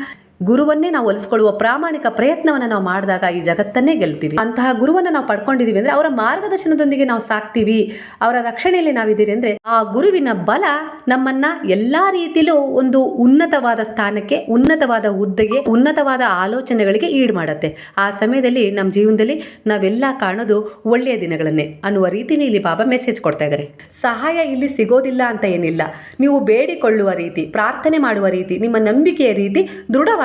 ಗುರುವನ್ನೇ ನಾವು ಒಲಿಸ್ಕೊಳ್ಳುವ ಪ್ರಾಮಾಣಿಕ ಪ್ರಯತ್ನವನ್ನು ನಾವು ಮಾಡಿದಾಗ ಈ ಜಗತ್ತನ್ನೇ ಗೆಲ್ತೀವಿ. ಅಂತಹ ಗುರುವನ್ನು ನಾವು ಪಡ್ಕೊಂಡಿದ್ದೀವಿ ಅಂದರೆ ಅವರ ಮಾರ್ಗದರ್ಶನದೊಂದಿಗೆ ನಾವು ಸಾಕ್ತೀವಿ. ಅವರ ರಕ್ಷಣೆಯಲ್ಲಿ ನಾವಿದ್ದೀರಿ ಅಂದರೆ ಆ ಗುರುವಿನ ಬಲ ನಮ್ಮನ್ನ ಎಲ್ಲ ರೀತಿಯಲ್ಲೂ ಒಂದು ಉನ್ನತವಾದ ಸ್ಥಾನಕ್ಕೆ, ಉನ್ನತವಾದ ಹುದ್ದೆಗೆ, ಉನ್ನತವಾದ ಆಲೋಚನೆಗಳಿಗೆ ಈಡು ಮಾಡುತ್ತೆ. ಆ ಸಮಯದಲ್ಲಿ ನಮ್ಮ ಜೀವನದಲ್ಲಿ ನಾವೆಲ್ಲ ಕಾಣೋದು ಒಳ್ಳೆಯ ದಿನಗಳನ್ನೇ ಅನ್ನುವ ರೀತಿಯಲ್ಲಿ ಇಲ್ಲಿ ಬಾಬಾ ಮೆಸೇಜ್ ಕೊಡ್ತಾ ಇದ್ದಾರೆ ಸಹಾಯ ಇಲ್ಲಿ ಸಿಗೋದಿಲ್ಲ ಅಂತ ಏನಿಲ್ಲ. ನೀವು ಬೇಡಿಕೊಳ್ಳುವ ರೀತಿ, ಪ್ರಾರ್ಥನೆ ಮಾಡುವ ರೀತಿ, ನಿಮ್ಮ ನಂಬಿಕೆಯ ರೀತಿ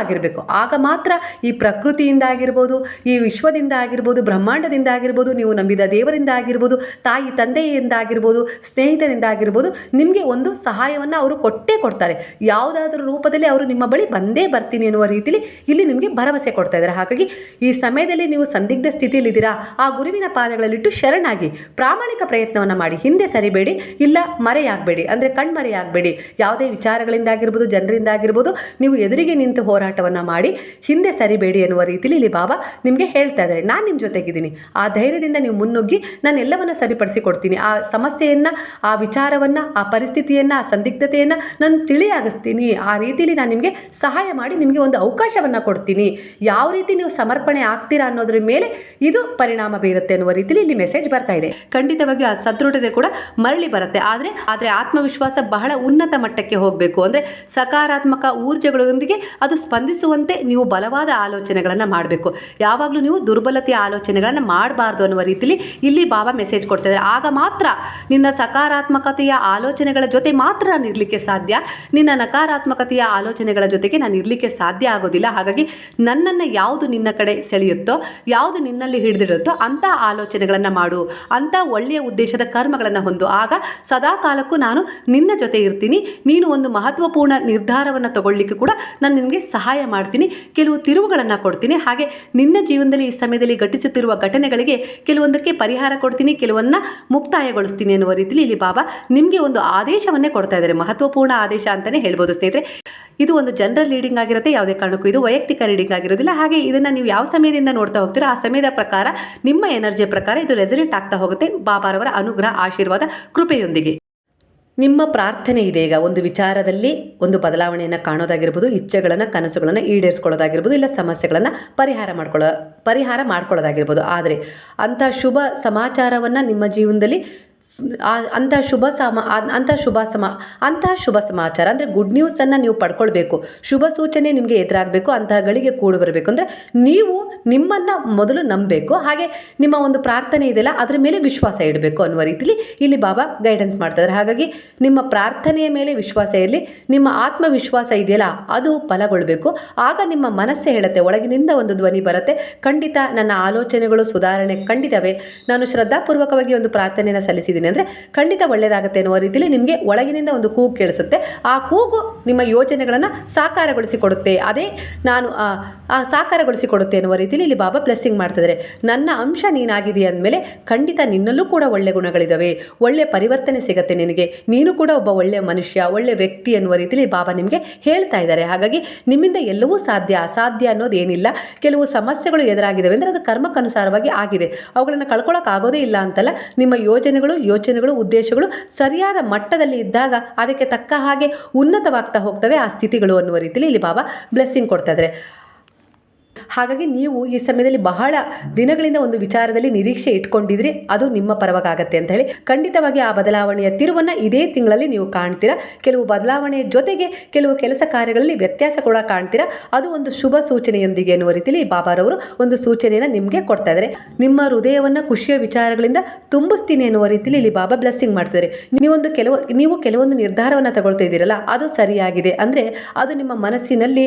ದೃಢವಾಗಿರಬೇಕು ಆಗ ಮಾತ್ರ ಈ ಪ್ರಕೃತಿಯಿಂದ ಆಗಿರ್ಬೋದು, ಈ ವಿಶ್ವದಿಂದ ಆಗಿರ್ಬೋದು, ಬ್ರಹ್ಮಾಂಡದಿಂದ ಆಗಿರ್ಬೋದು, ನೀವು ನಂಬಿದ ದೇವರಿಂದ ಆಗಿರ್ಬೋದು, ತಾಯಿ ತಂದೆಯಿಂದ ಆಗಿರ್ಬೋದು, ಸ್ನೇಹಿತರಿಂದ ಆಗಿರ್ಬೋದು, ನಿಮಗೆ ಒಂದು ಸಹಾಯವನ್ನು ಅವರು ಕೊಟ್ಟೇ ಕೊಡ್ತಾರೆ. ಯಾವುದಾದ್ರೂ ರೂಪದಲ್ಲಿ ಅವರು ನಿಮ್ಮ ಬಳಿ ಬಂದೇ ಬರ್ತೀನಿ ಎನ್ನುವ ರೀತಿಯಲ್ಲಿ ಇಲ್ಲಿ ನಿಮಗೆ ಭರವಸೆ ಕೊಡ್ತಾ ಇದ್ದಾರೆ. ಹಾಗಾಗಿ ಈ ಸಮಯದಲ್ಲಿ ನೀವು ಸಂದಿಗ್ಧ ಸ್ಥಿತಿಯಲ್ಲಿದ್ದೀರಾ, ಆ ಗುರುವಿನ ಪಾದಗಳಲ್ಲಿಟ್ಟು ಶರಣಾಗಿ ಪ್ರಾಮಾಣಿಕ ಪ್ರಯತ್ನವನ್ನು ಮಾಡಿ. ಹಿಂದೆ ಸರಿಬೇಡಿ, ಇಲ್ಲ ಮರೆಯಾಗಬೇಡಿ. ಅಂದರೆ ಕಣ್ಮರೆಯಾಗಬೇಡಿ. ಯಾವುದೇ ವಿಚಾರಗಳಿಂದ ಆಗಿರ್ಬೋದು, ಜನರಿಂದ ಆಗಿರ್ಬೋದು, ನೀವು ಎದುರಿಗೆ ನಿಂತು ಹೋರಾಟವನ್ನು ಮಾಡಿ ಹಿಂದೆ ಸರಿಬೇಡಿ ಎನ್ನುವ ರೀತಿಲಿ ಇಲ್ಲಿ ಬಾಬಾ ನಿಮಗೆ ಹೇಳ್ತಾ ಇದ್ದಾರೆ. ನಾನು ನಿಮ್ಮ ಜೊತೆಗಿದ್ದೀನಿ. ಆ ಧೈರ್ಯದಿಂದ ನೀವು ಮುನ್ನುಗ್ಗಿ ನಾನು ಎಲ್ಲವನ್ನು ಸರಿಪಡಿಸಿ ಕೊಡ್ತೀನಿ ಆ ಸಮಸ್ಯೆಯನ್ನು, ಆ ವಿಚಾರವನ್ನು, ಆ ಪರಿಸ್ಥಿತಿಯನ್ನು, ಆ ಸಂದಿಗ್ಧತೆಯನ್ನು ನಾನು ತಿಳಿಯಾಗಿಸ್ತೀನಿ. ಆ ರೀತಿಯಲ್ಲಿ ನಾನು ನಿಮಗೆ ಸಹಾಯ ಮಾಡಿ ನಿಮಗೆ ಒಂದು ಅವಕಾಶವನ್ನು ಕೊಡ್ತೀನಿ. ಯಾವ ರೀತಿ ನೀವು ಸಮರ್ಪಣೆ ಆಗ್ತೀರಾ ಅನ್ನೋದ್ರ ಮೇಲೆ ಇದು ಪರಿಣಾಮ ಬೀರುತ್ತೆ ಅನ್ನುವ ರೀತಿಯಲ್ಲಿ ಇಲ್ಲಿ ಮೆಸೇಜ್ ಬರ್ತಾ ಇದೆ. ಖಂಡಿತವಾಗಿಯೂ ಆ ಸದೃಢತೆ ಕೂಡ ಮರಳಿ ಬರುತ್ತೆ. ಆದರೆ ಆದರೆ ಆತ್ಮವಿಶ್ವಾಸ ಬಹಳ ಉನ್ನತ ಮಟ್ಟಕ್ಕೆ ಹೋಗಬೇಕು. ಅಂದರೆ ಸಕಾರಾತ್ಮಕ ಊರ್ಜೆಗಳೊಂದಿಗೆ ಅದು ಸ್ಪಂದಿಸುವಂತೆ ನೀವು ಬಲವಾದ ಆಲೋಚನೆಗಳನ್ನು ಮಾಡಬೇಕು. ಯಾವಾಗಲೂ ನೀವು ದುರ್ಬಲತೆಯ ಆಲೋಚನೆಗಳನ್ನು ಮಾಡಬಾರ್ದು ಅನ್ನುವ ರೀತಿಯಲ್ಲಿ ಇಲ್ಲಿ ಬಾಬಾ ಮೆಸೇಜ್ ಕೊಡ್ತಿದ್ದಾರೆ. ಆಗ ಮಾತ್ರ ನಿನ್ನ ಸಕಾರಾತ್ಮಕತೆಯ ಆಲೋಚನೆಗಳ ಜೊತೆ ಮಾತ್ರ ನಾನು ಇರಲಿಕ್ಕೆ ಸಾಧ್ಯ. ನಿನ್ನ ನಕಾರಾತ್ಮಕತೆಯ ಆಲೋಚನೆಗಳ ಜೊತೆಗೆ ನಾನು ಇರಲಿಕ್ಕೆ ಸಾಧ್ಯ ಆಗೋದಿಲ್ಲ. ಹಾಗಾಗಿ ನನ್ನನ್ನು ಯಾವುದು ನಿನ್ನ ಕಡೆ ಸೆಳೆಯುತ್ತೋ, ಯಾವುದು ನಿನ್ನಲ್ಲಿ ಹಿಡಿದಿರುತ್ತೋ ಅಂಥ ಆಲೋಚನೆಗಳನ್ನು ಮಾಡು. ಅಂಥ ಒಳ್ಳೆಯ ಉದ್ದೇಶದ ಕರ್ಮಗಳನ್ನು ಹೊಂದು. ಆಗ ಸದಾ ಕಾಲಕ್ಕೂ ನಾನು ನಿನ್ನ ಜೊತೆ ಇರ್ತೀನಿ. ನೀನು ಒಂದು ಮಹತ್ವಪೂರ್ಣ ನಿರ್ಧಾರವನ್ನು ತಗೊಳ್ಳಿಕ್ಕೆ ಕೂಡ ನಾನು ನಿನಗೆ ಸಹಾಯ ಮಾಡ್ತೀನಿ. ಕೆಲವು ತಿರುವುಗಳನ್ನು ಕೊಡ್ತೀನಿ. ಹಾಗೆ ನಿನ್ನ ಜೀವನದಲ್ಲಿ ಈ ಸಮಯದಲ್ಲಿ ಘಟಿಸುತ್ತಿರುವ ಘಟನೆಗಳಿಗೆ ಕೆಲವೊಂದಕ್ಕೆ ಪರಿಹಾರ ಕೊಡ್ತೀನಿ, ಕೆಲವನ್ನ ಮುಕ್ತಾಯಗೊಳಿಸ್ತೀನಿ ಎನ್ನುವ ರೀತಿಯಲ್ಲಿ ಇಲ್ಲಿ ಬಾಬಾ ನಿಮಗೆ ಒಂದು ಆದೇಶವನ್ನೇ ಕೊಡ್ತಾ ಇದ್ದಾರೆ. ಮಹತ್ವಪೂರ್ಣ ಆದೇಶ ಅಂತಲೇ ಹೇಳ್ಬೋದು ಸ್ನೇಹಿತರೆ. ಇದು ಒಂದು ಜನರಲ್ ರೀಡಿಂಗ್ ಆಗಿರುತ್ತೆ. ಯಾವುದೇ ಕಾರಣಕ್ಕೂ ಇದು ವೈಯಕ್ತಿಕ ರೀಡಿಂಗ್ ಆಗಿರೋದಿಲ್ಲ. ಹಾಗೆ ಇದನ್ನು ನೀವು ಯಾವ ಸಮಯದಿಂದ ನೋಡ್ತಾ ಹೋಗ್ತೀರೋ ಆ ಸಮಯದ ಪ್ರಕಾರ ನಿಮ್ಮ ಎನರ್ಜಿಯ ಪ್ರಕಾರ ಇದು ರೆಸೊನೇಟ್ ಆಗ್ತಾ ಹೋಗುತ್ತೆ. ಬಾಬಾರವರ ಅನುಗ್ರಹ, ಆಶೀರ್ವಾದ, ಕೃಪೆಯೊಂದಿಗೆ. ನಿಮ್ಮ ಪ್ರಾರ್ಥನೆ ಇದೀಗ. ಒಂದು ವಿಚಾರದಲ್ಲಿ ಒಂದು ಬದಲಾವಣೆಯನ್ನು ಕಾಣೋದಾಗಿರ್ಬೋದು, ಇಚ್ಛೆಗಳನ್ನು, ಕನಸುಗಳನ್ನು ಈಡೇರಿಸ್ಕೊಳ್ಳೋದಾಗಿರ್ಬೋದು, ಇಲ್ಲ ಸಮಸ್ಯೆಗಳನ್ನು ಪರಿಹಾರ ಮಾಡ್ಕೊಳ್ಳೋ, ಪರಿಹಾರ ಮಾಡ್ಕೊಳ್ಳೋದಾಗಿರ್ಬೋದು. ಆದರೆ ಅಂಥ ಶುಭ ಸಮಾಚಾರವನ್ನು ನಿಮ್ಮ ಜೀವನದಲ್ಲಿ ಅಂಥ ಶುಭ ಸಮ ಅಂಥ ಶುಭ ಸಮ ಅಂತಹ ಶುಭ ಸಮಾಚಾರ ಅಂದರೆ ಗುಡ್ ನ್ಯೂಸನ್ನು ನೀವು ಪಡ್ಕೊಳ್ಬೇಕು. ಶುಭ ಸೂಚನೆ ನಿಮಗೆ ಎದುರಾಗಬೇಕು, ಅಂತಹಗಳಿಗೆ ಕೂಡಿ ಬರಬೇಕು. ಅಂದರೆ ನೀವು ನಿಮ್ಮನ್ನು ಮೊದಲು ನಂಬಬೇಕು. ಹಾಗೆ ನಿಮ್ಮ ಒಂದು ಪ್ರಾರ್ಥನೆ ಇದೆಯಲ್ಲ, ಅದರ ಮೇಲೆ ವಿಶ್ವಾಸ ಇಡಬೇಕು ಅನ್ನುವ ರೀತಿಲಿ ಇಲ್ಲಿ ಬಾಬಾ ಗೈಡೆನ್ಸ್ ಮಾಡ್ತಾರೆ ಹಾಗಾಗಿ ನಿಮ್ಮ ಪ್ರಾರ್ಥನೆಯ ಮೇಲೆ ವಿಶ್ವಾಸ ಇರಲಿ. ನಿಮ್ಮ ಆತ್ಮವಿಶ್ವಾಸ ಇದೆಯಲ್ಲ, ಅದು ಫಲಗೊಳ್ಳಬೇಕು ಆಗ ನಿಮ್ಮ ಮನಸ್ಸೇ ಹೇಳುತ್ತೆ, ಒಳಗಿನಿಂದ ಒಂದು ಧ್ವನಿ ಬರುತ್ತೆ. ಖಂಡಿತ ನನ್ನ ಆಲೋಚನೆಗಳು ಸುಧಾರಣೆ ಕಂಡಿದ್ದಾವೆ ನಾನು ಶ್ರದ್ಧಾಪೂರ್ವಕವಾಗಿ ಒಂದು ಪ್ರಾರ್ಥನೆಯನ್ನು ಸಲ್ಲಿಸಿದ್ದೀನಿ ಅಂದರೆ ಖಂಡಿತ ಒಳ್ಳೆಯದಾಗುತ್ತೆ ಅನ್ನುವ ರೀತಿಯಲ್ಲಿ ನಿಮಗೆ ಒಳಗಿನಿಂದ ಒಂದು ಕೂಗು ಕೇಳಿಸುತ್ತೆ. ಆ ಕೂಗು ನಿಮ್ಮ ಯೋಜನೆಗಳನ್ನು ಸಾಕಾರಗೊಳಿಸಿಕೊಡುತ್ತೆ. ಅದೇ ನಾನು ಆ, ಆ ಸಾಕಾರಗೊಳಿಸಿ ಕೊಡುತ್ತೆ ಅನ್ನುವ ರೀತಿಯಲ್ಲಿ ಇಲ್ಲಿ ಬಾಬಾ ಬ್ಲೆಸ್ಸಿಂಗ್ ಮಾಡ್ತಿದ್ದಾರೆ. ನನ್ನ ಅಂಶ ನೀನಾಗಿದೆಯಾ ಅಂದಮೇಲೆ ಖಂಡಿತ ನಿನ್ನಲ್ಲೂ ಕೂಡ ಒಳ್ಳೆ ಗುಣಗಳಿದ್ದಾವೆ ಒಳ್ಳೆ ಪರಿವರ್ತನೆ ಸಿಗುತ್ತೆ ನಿನಗೆ. ನೀನು ಕೂಡ ಒಬ್ಬ ಒಳ್ಳೆಯ ಮನುಷ್ಯ ಒಳ್ಳೆ ವ್ಯಕ್ತಿ ಅನ್ನುವ ರೀತಿಯಲ್ಲಿ ಬಾಬಾ ನಿಮಗೆ ಹೇಳ್ತಾ ಇದ್ದಾರೆ. ಹಾಗಾಗಿ ನಿಮ್ಮಿಂದ ಎಲ್ಲವೂ ಸಾಧ್ಯ. ಅಸಾಧ್ಯ ಅನ್ನೋದೇನಿಲ್ಲ ಕೆಲವು ಸಮಸ್ಯೆಗಳು ಎದುರಾಗಿದ್ದಾವೆ ಅಂದರೆ ಅದು ಕರ್ಮಕ್ಕನುಸಾರವಾಗಿ ಆಗಿದೆ. ಅವುಗಳನ್ನು ಕಳ್ಕೊಳ್ಳೋಕ್ಕಾಗೋದೇ ಇಲ್ಲ ಅಂತಲ್ಲ. ನಿಮ್ಮ ಯೋಜನೆಗಳು ಯೋಚನೆಗಳು, ಉದ್ದೇಶಗಳು ಸರಿಯಾದ ಮಟ್ಟದಲ್ಲಿ ಇದ್ದಾಗ ಅದಕ್ಕೆ ತಕ್ಕ ಹಾಗೆ ಉನ್ನತವಾಗ್ತಾ ಹೋಗ್ತವೆ ಆ ಸ್ಥಿತಿಗಳು ಅನ್ನುವ ರೀತಿಯಲ್ಲಿ ಇಲ್ಲಿ ಬಾಬಾ ಬ್ಲೆಸ್ಸಿಂಗ್ ಕೊಡ್ತಾ ಇದ್ದಾರೆ. ಹಾಗಾಗಿ ನೀವು ಈ ಸಮಯದಲ್ಲಿ ಬಹಳ ದಿನಗಳಿಂದ ಒಂದು ವಿಚಾರದಲ್ಲಿ ನಿರೀಕ್ಷೆ ಇಟ್ಕೊಂಡಿದ್ರಿ, ಅದು ನಿಮ್ಮ ಪರವಾಗುತ್ತೆ ಅಂತ ಹೇಳಿ ಖಂಡಿತವಾಗಿ ಆ ಬದಲಾವಣೆಯ ತಿರುವನ್ನು ಇದೇ ತಿಂಗಳಲ್ಲಿ ನೀವು ಕಾಣ್ತೀರಾ. ಕೆಲವು ಬದಲಾವಣೆಯ ಜೊತೆಗೆ ಕೆಲವು ಕೆಲಸ ಕಾರ್ಯಗಳಲ್ಲಿ ವ್ಯತ್ಯಾಸ ಕೂಡ ಕಾಣ್ತೀರಾ. ಅದು ಒಂದು ಶುಭ ಸೂಚನೆಯೊಂದಿಗೆ ಎನ್ನುವ ರೀತಿಯಲ್ಲಿ ಬಾಬಾರವರು ಒಂದು ಸೂಚನೆಯನ್ನು ನಿಮಗೆ ಕೊಡ್ತಾ ಇದ್ದಾರೆ. ನಿಮ್ಮ ಹೃದಯವನ್ನು ಖುಷಿಯ ವಿಚಾರಗಳಿಂದ ತುಂಬಿಸ್ತೀನಿ ಅನ್ನುವ ರೀತಿಯಲ್ಲಿ ಇಲ್ಲಿ ಬಾಬಾ ಬ್ಲೆಸ್ಸಿಂಗ್ ಮಾಡ್ತಿದ್ದಾರೆ ನೀವೊಂದು ಕೆಲವು, ನೀವು ಕೆಲವೊಂದು ನಿರ್ಧಾರವನ್ನು ತಗೊಳ್ತಾ ಇದ್ದೀರಲ್ಲ, ಅದು ಸರಿಯಾಗಿದೆ. ಅಂದರೆ ಅದು ನಿಮ್ಮ ಮನಸ್ಸಿನಲ್ಲಿ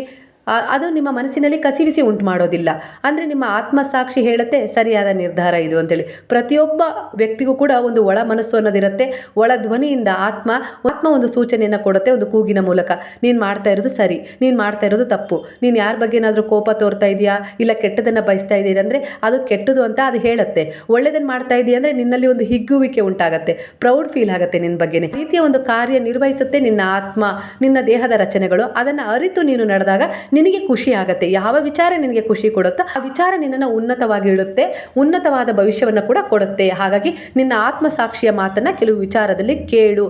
ಅದು ನಿಮ್ಮ ಮನಸ್ಸಿನಲ್ಲಿ ಕಸಿವಿಸಿ ಉಂಟು ಮಾಡೋದಿಲ್ಲ ಅಂದರೆ ನಿಮ್ಮ ಆತ್ಮಸಾಕ್ಷಿ ಹೇಳುತ್ತೆ, ಸರಿಯಾದ ನಿರ್ಧಾರ ಇದು ಅಂತೇಳಿ. ಪ್ರತಿಯೊಬ್ಬ ವ್ಯಕ್ತಿಗೂ ಕೂಡ ಒಂದು ಒಳ ಮನಸ್ಸು ಅನ್ನೋದಿರುತ್ತೆ, ಒಳ ಧ್ವನಿಯಿಂದ ಆತ್ಮ ಆತ್ಮ ಒಂದು ಸೂಚನೆಯನ್ನು ಕೊಡುತ್ತೆ, ಒಂದು ಕೂಗಿನ ಮೂಲಕ. ನೀನು ಮಾಡ್ತಾ ಇರೋದು ಸರಿ, ನೀನು ಮಾಡ್ತಾ ಇರೋದು ತಪ್ಪು. ನೀನು ಯಾರ ಬಗ್ಗೆ ಏನಾದರೂ ಕೋಪ ತೋರ್ತಾ ಇದೆಯಾ, ಇಲ್ಲ ಕೆಟ್ಟದನ್ನು ಬಯಸ್ತಾ ಇದೀಯ ಅಂದರೆ ಅದು ಕೆಟ್ಟದು ಅಂತ ಅದು ಹೇಳುತ್ತೆ. ಒಳ್ಳೆಯದನ್ನು ಮಾಡ್ತಾ ಇದೆಯಾ ಅಂದರೆ ನಿನ್ನಲ್ಲಿ ಒಂದು ಹಿಗ್ಗುವಿಕೆ ಉಂಟಾಗುತ್ತೆ, ಪ್ರೌಡ್ ಫೀಲ್ ಆಗುತ್ತೆ ನಿನ್ನ ಬಗ್ಗೆನೇ. ರೀತಿಯ ಒಂದು ಕಾರ್ಯ ನಿರ್ವಹಿಸುತ್ತೆ ನಿನ್ನ ಆತ್ಮ, ನಿನ್ನ ದೇಹದ ರಚನೆಗಳು. ಅದನ್ನು ಅರಿತು ನೀನು ನಡೆದಾಗ ನಿನಗೆ ಖುಷಿ ಆಗುತ್ತೆ. ಯಾವ ವಿಚಾರ ನಿನಗೆ ಖುಷಿ ಕೊಡುತ್ತೋ ಆ ವಿಚಾರ ನಿನ್ನನ್ನು ಉನ್ನತವಾಗಿ ಇಡುತ್ತೆ, ಉನ್ನತವಾದ ಭವಿಷ್ಯವನ್ನು ಕೂಡ ಕೊಡುತ್ತೆ. ಹಾಗಾಗಿ ನಿನ್ನ ಆತ್ಮಸಾಕ್ಷಿಯ ಮಾತನ್ನು ಕೆಲವು ವಿಚಾರದಲ್ಲಿ ಕೇಳು.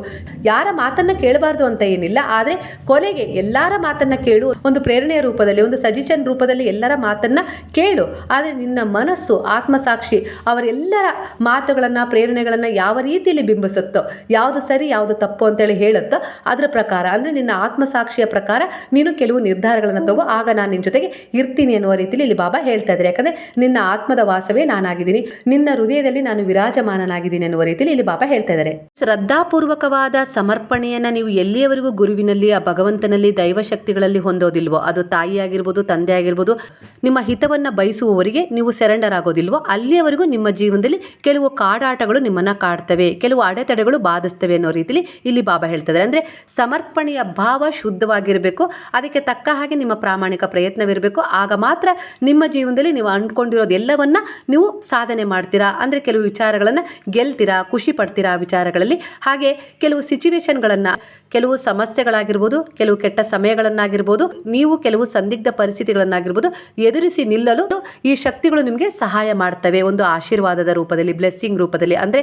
ಯಾರ ಮಾತನ್ನು ಕೇಳಬಾರ್ದು ಅಂತ ಏನಿಲ್ಲ, ಆದರೆ ಕೊನೆಗೆ ಎಲ್ಲರ ಮಾತನ್ನು ಕೇಳು. ಒಂದು ಪ್ರೇರಣೆಯ ರೂಪದಲ್ಲಿ, ಒಂದು ಸಜೆಷನ್ ರೂಪದಲ್ಲಿ ಎಲ್ಲರ ಮಾತನ್ನು ಕೇಳು. ಆದರೆ ನಿನ್ನ ಮನಸ್ಸು, ಆತ್ಮಸಾಕ್ಷಿ ಅವರೆಲ್ಲರ ಮಾತುಗಳನ್ನು, ಪ್ರೇರಣೆಗಳನ್ನು ಯಾವ ರೀತಿಯಲ್ಲಿ ಬಿಂಬಿಸುತ್ತೋ, ಯಾವುದು ಸರಿ, ಯಾವುದು ತಪ್ಪು ಅಂತೇಳಿ ಹೇಳುತ್ತೋ, ಅದರ ಪ್ರಕಾರ, ಅಂದರೆ ನಿನ್ನ ಆತ್ಮಸಾಕ್ಷಿಯ ಪ್ರಕಾರ ನೀನು ಕೆಲವು ನಿರ್ಧಾರಗಳನ್ನು ತಗೋ ಆಗ ನಾನು ನಿನ್ನ ಜೊತೆಗೆ ಇರ್ತೀನಿ ಅನ್ನುವ ರೀತಿಯಲ್ಲಿ ಇಲ್ಲಿ ಬಾಬಾ ಹೇಳ್ತಾ ಇದ್ದಾರೆ. ಯಾಕಂದರೆ ನಿನ್ನ ಆತ್ಮದ ವಾಸವೇ ನಾನಾಗಿದ್ದೀನಿ, ನಿನ್ನ ಹೃದಯದಲ್ಲಿ ನಾನು ವಿರಾಜಮಾನನಾಗಿದ್ದೀನಿ ಅನ್ನುವ ರೀತಿಯಲ್ಲಿ ಇಲ್ಲಿ ಬಾಬಾ ಹೇಳ್ತಾ ಇದ್ದಾರೆ. ಶ್ರದ್ಧಾಪೂರ್ವಕವಾದ ಸಮರ್ಪಣೆಯನ್ನು ನೀವು ಎಲ್ಲಿಯವರೆಗೂ ಗುರುವಿನಲ್ಲಿ ಆ ಭಗವಂತನಲ್ಲಿ ದೈವಶಕ್ತಿಗಳಲ್ಲಿ ಹೊಂದೋದಿಲ್ವೋ, ಅದು ತಾಯಿ ಆಗಿರ್ಬೋದು ತಂದೆ ಆಗಿರ್ಬೋದು ನಿಮ್ಮ ಹಿತವನ್ನು ಬಯಸುವವರಿಗೆ ನೀವು ಸೆರೆಂಡರ್ ಆಗೋದಿಲ್ವೋ ಅಲ್ಲಿಯವರೆಗೂ ನಿಮ್ಮ ಜೀವನದಲ್ಲಿ ಕೆಲವು ಕಾಡಾಟಗಳು ನಿಮ್ಮನ್ನು ಕಾಡ್ತವೆ, ಕೆಲವು ಅಡೆತಡೆಗಳು ಬಾಧಿಸ್ತವೆ ಅನ್ನೋ ರೀತಿಯಲ್ಲಿ ಇಲ್ಲಿ ಬಾಬಾ ಹೇಳ್ತಾರೆ ಅಂದರೆ ಸಮರ್ಪಣೆಯ ಭಾವ ಶುದ್ಧವಾಗಿರಬೇಕು, ಅದಕ್ಕೆ ತಕ್ಕ ಹಾಗೆ ನಿಮ್ಮ ಪ್ರಾಮಾಣಿಕ ಪ್ರಯತ್ನವಿರಬೇಕು. ಆಗ ಮಾತ್ರ ನಿಮ್ಮ ಜೀವನದಲ್ಲಿ ನೀವು ಅಂದ್ಕೊಂಡಿರೋದೆಲ್ಲವನ್ನ ನೀವು ಸಾಧನೆ ಮಾಡ್ತೀರಾ. ಅಂದರೆ ಕೆಲವು ವಿಚಾರಗಳನ್ನು ಗೆಲ್ತೀರಾ, ಖುಷಿ ಪಡ್ತೀರಾ ವಿಚಾರಗಳಲ್ಲಿ. ಹಾಗೆ ಕೆಲವು ಸಿಚುವೇಶನ್ಗಳನ್ನು ಕೆಲವು ಸಮಸ್ಯೆಗಳಾಗಿರ್ಬೋದು, ಕೆಲವು ಕೆಟ್ಟ ಸಮಯಗಳನ್ನಾಗಿರ್ಬೋದು, ನೀವು ಕೆಲವು ಸಂದಿಗ್ಧ ಪರಿಸ್ಥಿತಿಗಳನ್ನಾಗಿರ್ಬೋದು ಎದುರಿಸಿ ನಿಲ್ಲಲು ಈ ಶಕ್ತಿಗಳು ನಿಮಗೆ ಸಹಾಯ ಮಾಡ್ತವೆ. ಒಂದು ಆಶೀರ್ವಾದದ ರೂಪದಲ್ಲಿ ಬ್ಲೆಸ್ಸಿಂಗ್ ರೂಪದಲ್ಲಿ. ಅಂದರೆ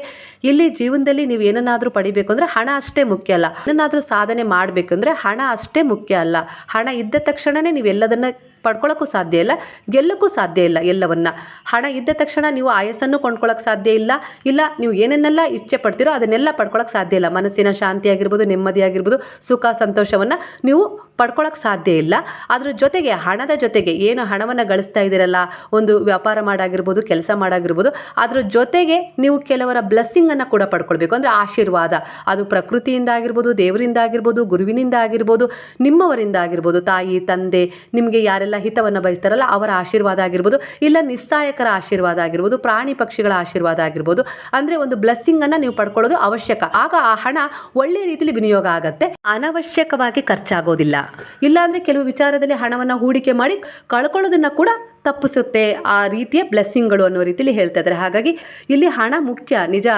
ಇಲ್ಲಿ ಜೀವನದಲ್ಲಿ ನೀವು ಏನನ್ನಾದರೂ ಪಡಿಬೇಕು ಅಂದರೆ ಹಣ ಅಷ್ಟೇ ಮುಖ್ಯ ಅಲ್ಲ. ಏನನ್ನಾದರೂ ಸಾಧನೆ ಮಾಡಬೇಕು ಅಂದರೆ ಹಣ ಅಷ್ಟೇ ಮುಖ್ಯ ಅಲ್ಲ. ಹಣ ಇದ್ದ ತಕ್ಷಣವೇ ನೀವು ಎಲ್ಲದನ್ನು ಪಡ್ಕೊಳ್ಳೋಕ್ಕೂ ಸಾಧ್ಯ ಇಲ್ಲ, ಗೆಲ್ಲಕ್ಕೂ ಸಾಧ್ಯ ಇಲ್ಲ ಎಲ್ಲವನ್ನು. ಹಣ ಇದ್ದ ತಕ್ಷಣ ನೀವು ಆಯಸ್ಸನ್ನು ಕೊಂಡ್ಕೊಳ್ಳೋಕೆ ಸಾಧ್ಯ ಇಲ್ಲ ಇಲ್ಲ ನೀವು ಏನೇನೆಲ್ಲ ಇಚ್ಛೆ ಪಡ್ತೀರೋ ಅದನ್ನೆಲ್ಲ ಪಡ್ಕೊಳ್ಳೋಕೆ ಸಾಧ್ಯ ಇಲ್ಲ. ಮನಸ್ಸಿನ ಶಾಂತಿ ಆಗಿರ್ಬೋದು ನೆಮ್ಮದಿ ಆಗಿರ್ಬೋದು ಸುಖ, ಸಂತೋಷವನ್ನು ನೀವು ಪಡ್ಕೊಳ್ಳೋಕೆ ಸಾಧ್ಯ ಇಲ್ಲ. ಅದ್ರ ಜೊತೆಗೆ ಹಣದ ಜೊತೆಗೆ ಏನು ಹಣವನ್ನು ಗಳಿಸ್ತಾ ಇದ್ದೀರಲ್ಲ, ಒಂದು ವ್ಯಾಪಾರ ಮಾಡಾಗಿರ್ಬೋದು, ಕೆಲಸ ಮಾಡಾಗಿರ್ಬೋದು, ಅದ್ರ ಜೊತೆಗೆ ನೀವು ಕೆಲವರ ಬ್ಲೆಸ್ಸಿಂಗನ್ನು ಕೂಡ ಪಡ್ಕೊಳ್ಬೇಕು. ಅಂದರೆ ಆಶೀರ್ವಾದ. ಅದು ಪ್ರಕೃತಿಯಿಂದ ಆಗಿರ್ಬೋದು, ದೇವರಿಂದ ಆಗಿರ್ಬೋದು, ಗುರುವಿನಿಂದ ಆಗಿರ್ಬೋದು, ನಿಮ್ಮವರಿಂದ ಆಗಿರ್ಬೋದು, ತಾಯಿ, ತಂದೆ, ನಿಮಗೆ ಯಾರೆಲ್ಲ ಹಿತವನ್ನು ಬಯಸ್ತಾರಲ್ಲ, ಅವರ ಆಶೀರ್ವಾದ ಆಗಿರ್ಬೋದು, ಇಲ್ಲ ನಿಸ್ಸಾಯಕರ ಆಶೀರ್ವಾದ ಆಗಿರ್ಬೋದು, ಪ್ರಾಣಿ ಪಕ್ಷಿಗಳ ಆಶೀರ್ವಾದ ಆಗಿರ್ಬೋದು. ಅಂದರೆ ಒಂದು ಬ್ಲೆಸ್ಸಿಂಗನ್ನು ನೀವು ಪಡ್ಕೊಳ್ಳೋದು ಅವಶ್ಯಕ. ಆಗ ಆ ಹಣ ಒಳ್ಳೆ ರೀತಿಯಲ್ಲಿ ವಿನಿಯೋಗ ಆಗುತ್ತೆ. ಅನವಶ್ಯಕವಾಗಿ ಖರ್ಚಾಗೋದಿಲ್ಲ. ಇಲ್ಲಾಂದರೆ ಕೆಲವು ವಿಚಾರದಲ್ಲಿ ಹಣವನ್ನು ಹೂಡಿಕೆ ಮಾಡಿ ಕಳ್ಕೊಳ್ಳೋದನ್ನ ಕೂಡ ತಪ್ಪಿಸುತ್ತೆ ಆ ರೀತಿಯ ಬ್ಲೆಸ್ಸಿಂಗ್ಗಳು ಅನ್ನೋ ರೀತಿಯಲ್ಲಿ ಹೇಳ್ತಾ ಇದ್ದಾರೆ. ಹಾಗಾಗಿ ಇಲ್ಲಿ ಹಣ ಮುಖ್ಯ, ನಿಜ.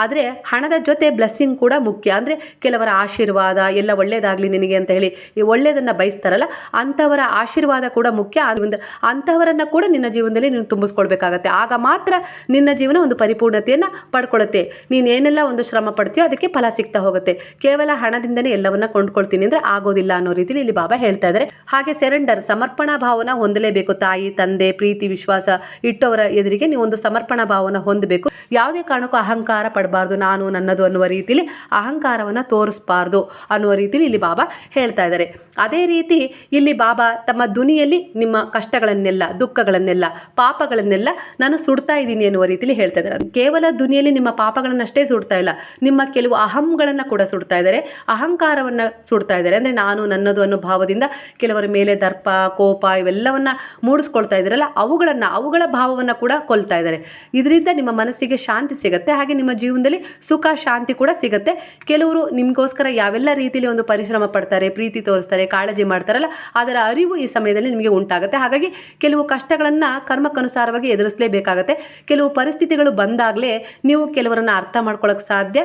ಆದರೆ ಹಣದ ಜೊತೆ ಬ್ಲೆಸ್ಸಿಂಗ್ ಕೂಡ ಮುಖ್ಯ. ಅಂದರೆ ಕೆಲವರ ಆಶೀರ್ವಾದ, ಎಲ್ಲ ಒಳ್ಳೆಯದಾಗಲಿ ನಿನಗೆ ಅಂತ ಹೇಳಿ ಈ ಒಳ್ಳೆಯದನ್ನು ಬಯಸ್ತಾರಲ್ಲ, ಅಂಥವರ ಆಶೀರ್ವಾದ ಕೂಡ ಮುಖ್ಯ. ಒಂದು ಅಂಥವರನ್ನು ಕೂಡ ನಿನ್ನ ಜೀವನದಲ್ಲಿ ನೀನು ತುಂಬಿಸ್ಕೊಳ್ಬೇಕಾಗತ್ತೆ. ಆಗ ಮಾತ್ರ ನಿನ್ನ ಜೀವನ ಒಂದು ಪರಿಪೂರ್ಣತೆಯನ್ನು ಪಡ್ಕೊಳ್ಳುತ್ತೆ ನೀನು ಏನೆಲ್ಲ ಒಂದು ಶ್ರಮ ಪಡ್ತೀಯೋ ಅದಕ್ಕೆ ಫಲ ಸಿಗ್ತಾ ಹೋಗುತ್ತೆ. ಕೇವಲ ಹಣದಿಂದನೇ ಎಲ್ಲವನ್ನ ಕೊಂಡ್ಕೊಳ್ತೀನಿ ಅಂದರೆ ಆಗೋದಿಲ್ಲ ಅನ್ನೋ ರೀತಿಯಲ್ಲಿ ಇಲ್ಲಿ ಬಾಬಾ ಹೇಳ್ತಾ ಇದ್ದಾರೆ. ಹಾಗೆ ಸೆರೆಂಡರ್, ಸಮರ್ಪಣಾ ಭಾವನ ಹೊಂದಲೇಬೇಕು ತಾಯಿ, ತಂದೆ. ಪ್ರೀತಿ, ವಿಶ್ವಾಸ ಇಟ್ಟವರ ಎದುರಿಗೆ ನೀವು ಒಂದು ಸಮರ್ಪಣಾ ಭಾವನ ಹೊಂದಬೇಕು. ಯಾವುದೇ ಕಾರಣಕ್ಕೂ ಅಹಂಕಾರ ಪಡಬಾರ್ದು. ನಾನು ನನ್ನದು ಅನ್ನುವ ರೀತಿಯಲ್ಲಿ ಅಹಂಕಾರವನ್ನು ತೋರಿಸಬಾರ್ದು ಅನ್ನುವ ರೀತಿಯಲ್ಲಿ ಇಲ್ಲಿ ಬಾಬಾ ಹೇಳ್ತಾ ಇದ್ದಾರೆ. ಅದೇ ರೀತಿ ಇಲ್ಲಿ ಬಾಬಾ ತಮ್ಮ ದುನಿಯಲ್ಲಿ ನಿಮ್ಮ ಕಷ್ಟಗಳನ್ನೆಲ್ಲ, ದುಃಖಗಳನ್ನೆಲ್ಲ, ಪಾಪಗಳನ್ನೆಲ್ಲ ನಾನು ಸುಡ್ತಾ ಇದ್ದೀನಿ ಅನ್ನುವ ರೀತಿಯಲ್ಲಿ ಹೇಳ್ತಾ ಇದ್ದಾರೆ. ಕೇವಲ ದುನಿಯಲ್ಲಿ ನಿಮ್ಮ ಪಾಪಗಳನ್ನಷ್ಟೇ ಸುಡ್ತಾ ಇಲ್ಲ, ನಿಮ್ಮ ಕೆಲವು ಅಹಂಗಳನ್ನು ಕೂಡ ಸುಡ್ತಾ ಇದ್ದಾರೆ. ಅಹಂಕಾರವನ್ನು ಸುಡ್ತಾ ಇದ್ದಾರೆ. ಅಂದರೆ ನಾನು ನನ್ನದು ಅನ್ನೋ ಭಾವದಿಂದ ಕೆಲವರ ಮೇಲೆ ದರ್ಪ, ಕೋಪ ಇವೆಲ್ಲವನ್ನ ಮೂಡಿಸ್ಕೊಳ್ತಾ ಇದ್ದಾರಲ್ಲ ಅವುಗಳನ್ನು, ಅವುಗಳ ಭಾವವನ್ನು ಕೂಡ ಕೊಲ್ತಾ ಇದ್ದಾರೆ. ಇದರಿಂದ ನಿಮ್ಮ ಮನಸ್ಸಿಗೆ ಶಾಂತಿ ಸಿಗುತ್ತೆ, ಹಾಗೆ ನಿಮ್ಮ ಜೀವನದಲ್ಲಿ ಸುಖ, ಶಾಂತಿ ಕೂಡ ಸಿಗುತ್ತೆ. ಕೆಲವರು ನಿಮಗೋಸ್ಕರ ಯಾವೆಲ್ಲ ರೀತಿಯಲ್ಲಿ ಒಂದು ಪರಿಶ್ರಮ ಪಡ್ತಾರೆ, ಪ್ರೀತಿ ತೋರಿಸ್ತಾರೆ, ಕಾಳಜಿ ಮಾಡ್ತಾರಲ್ಲ, ಅದರ ಅರಿವು ಈ ಸಮಯದಲ್ಲಿ ನಿಮಗೆ ಉಂಟಾಗುತ್ತೆ. ಹಾಗಾಗಿ ಕೆಲವು ಕಷ್ಟಗಳನ್ನು ಕರ್ಮಕ್ಕನುಸಾರವಾಗಿ ಎದುರಿಸಲೇಬೇಕಾಗತ್ತೆ. ಕೆಲವು ಪರಿಸ್ಥಿತಿಗಳು ಬಂದಾಗಲೇ ನೀವು ಕೆಲವರನ್ನು ಅರ್ಥ ಮಾಡ್ಕೊಳ್ಳೋಕೆ ಸಾಧ್ಯ.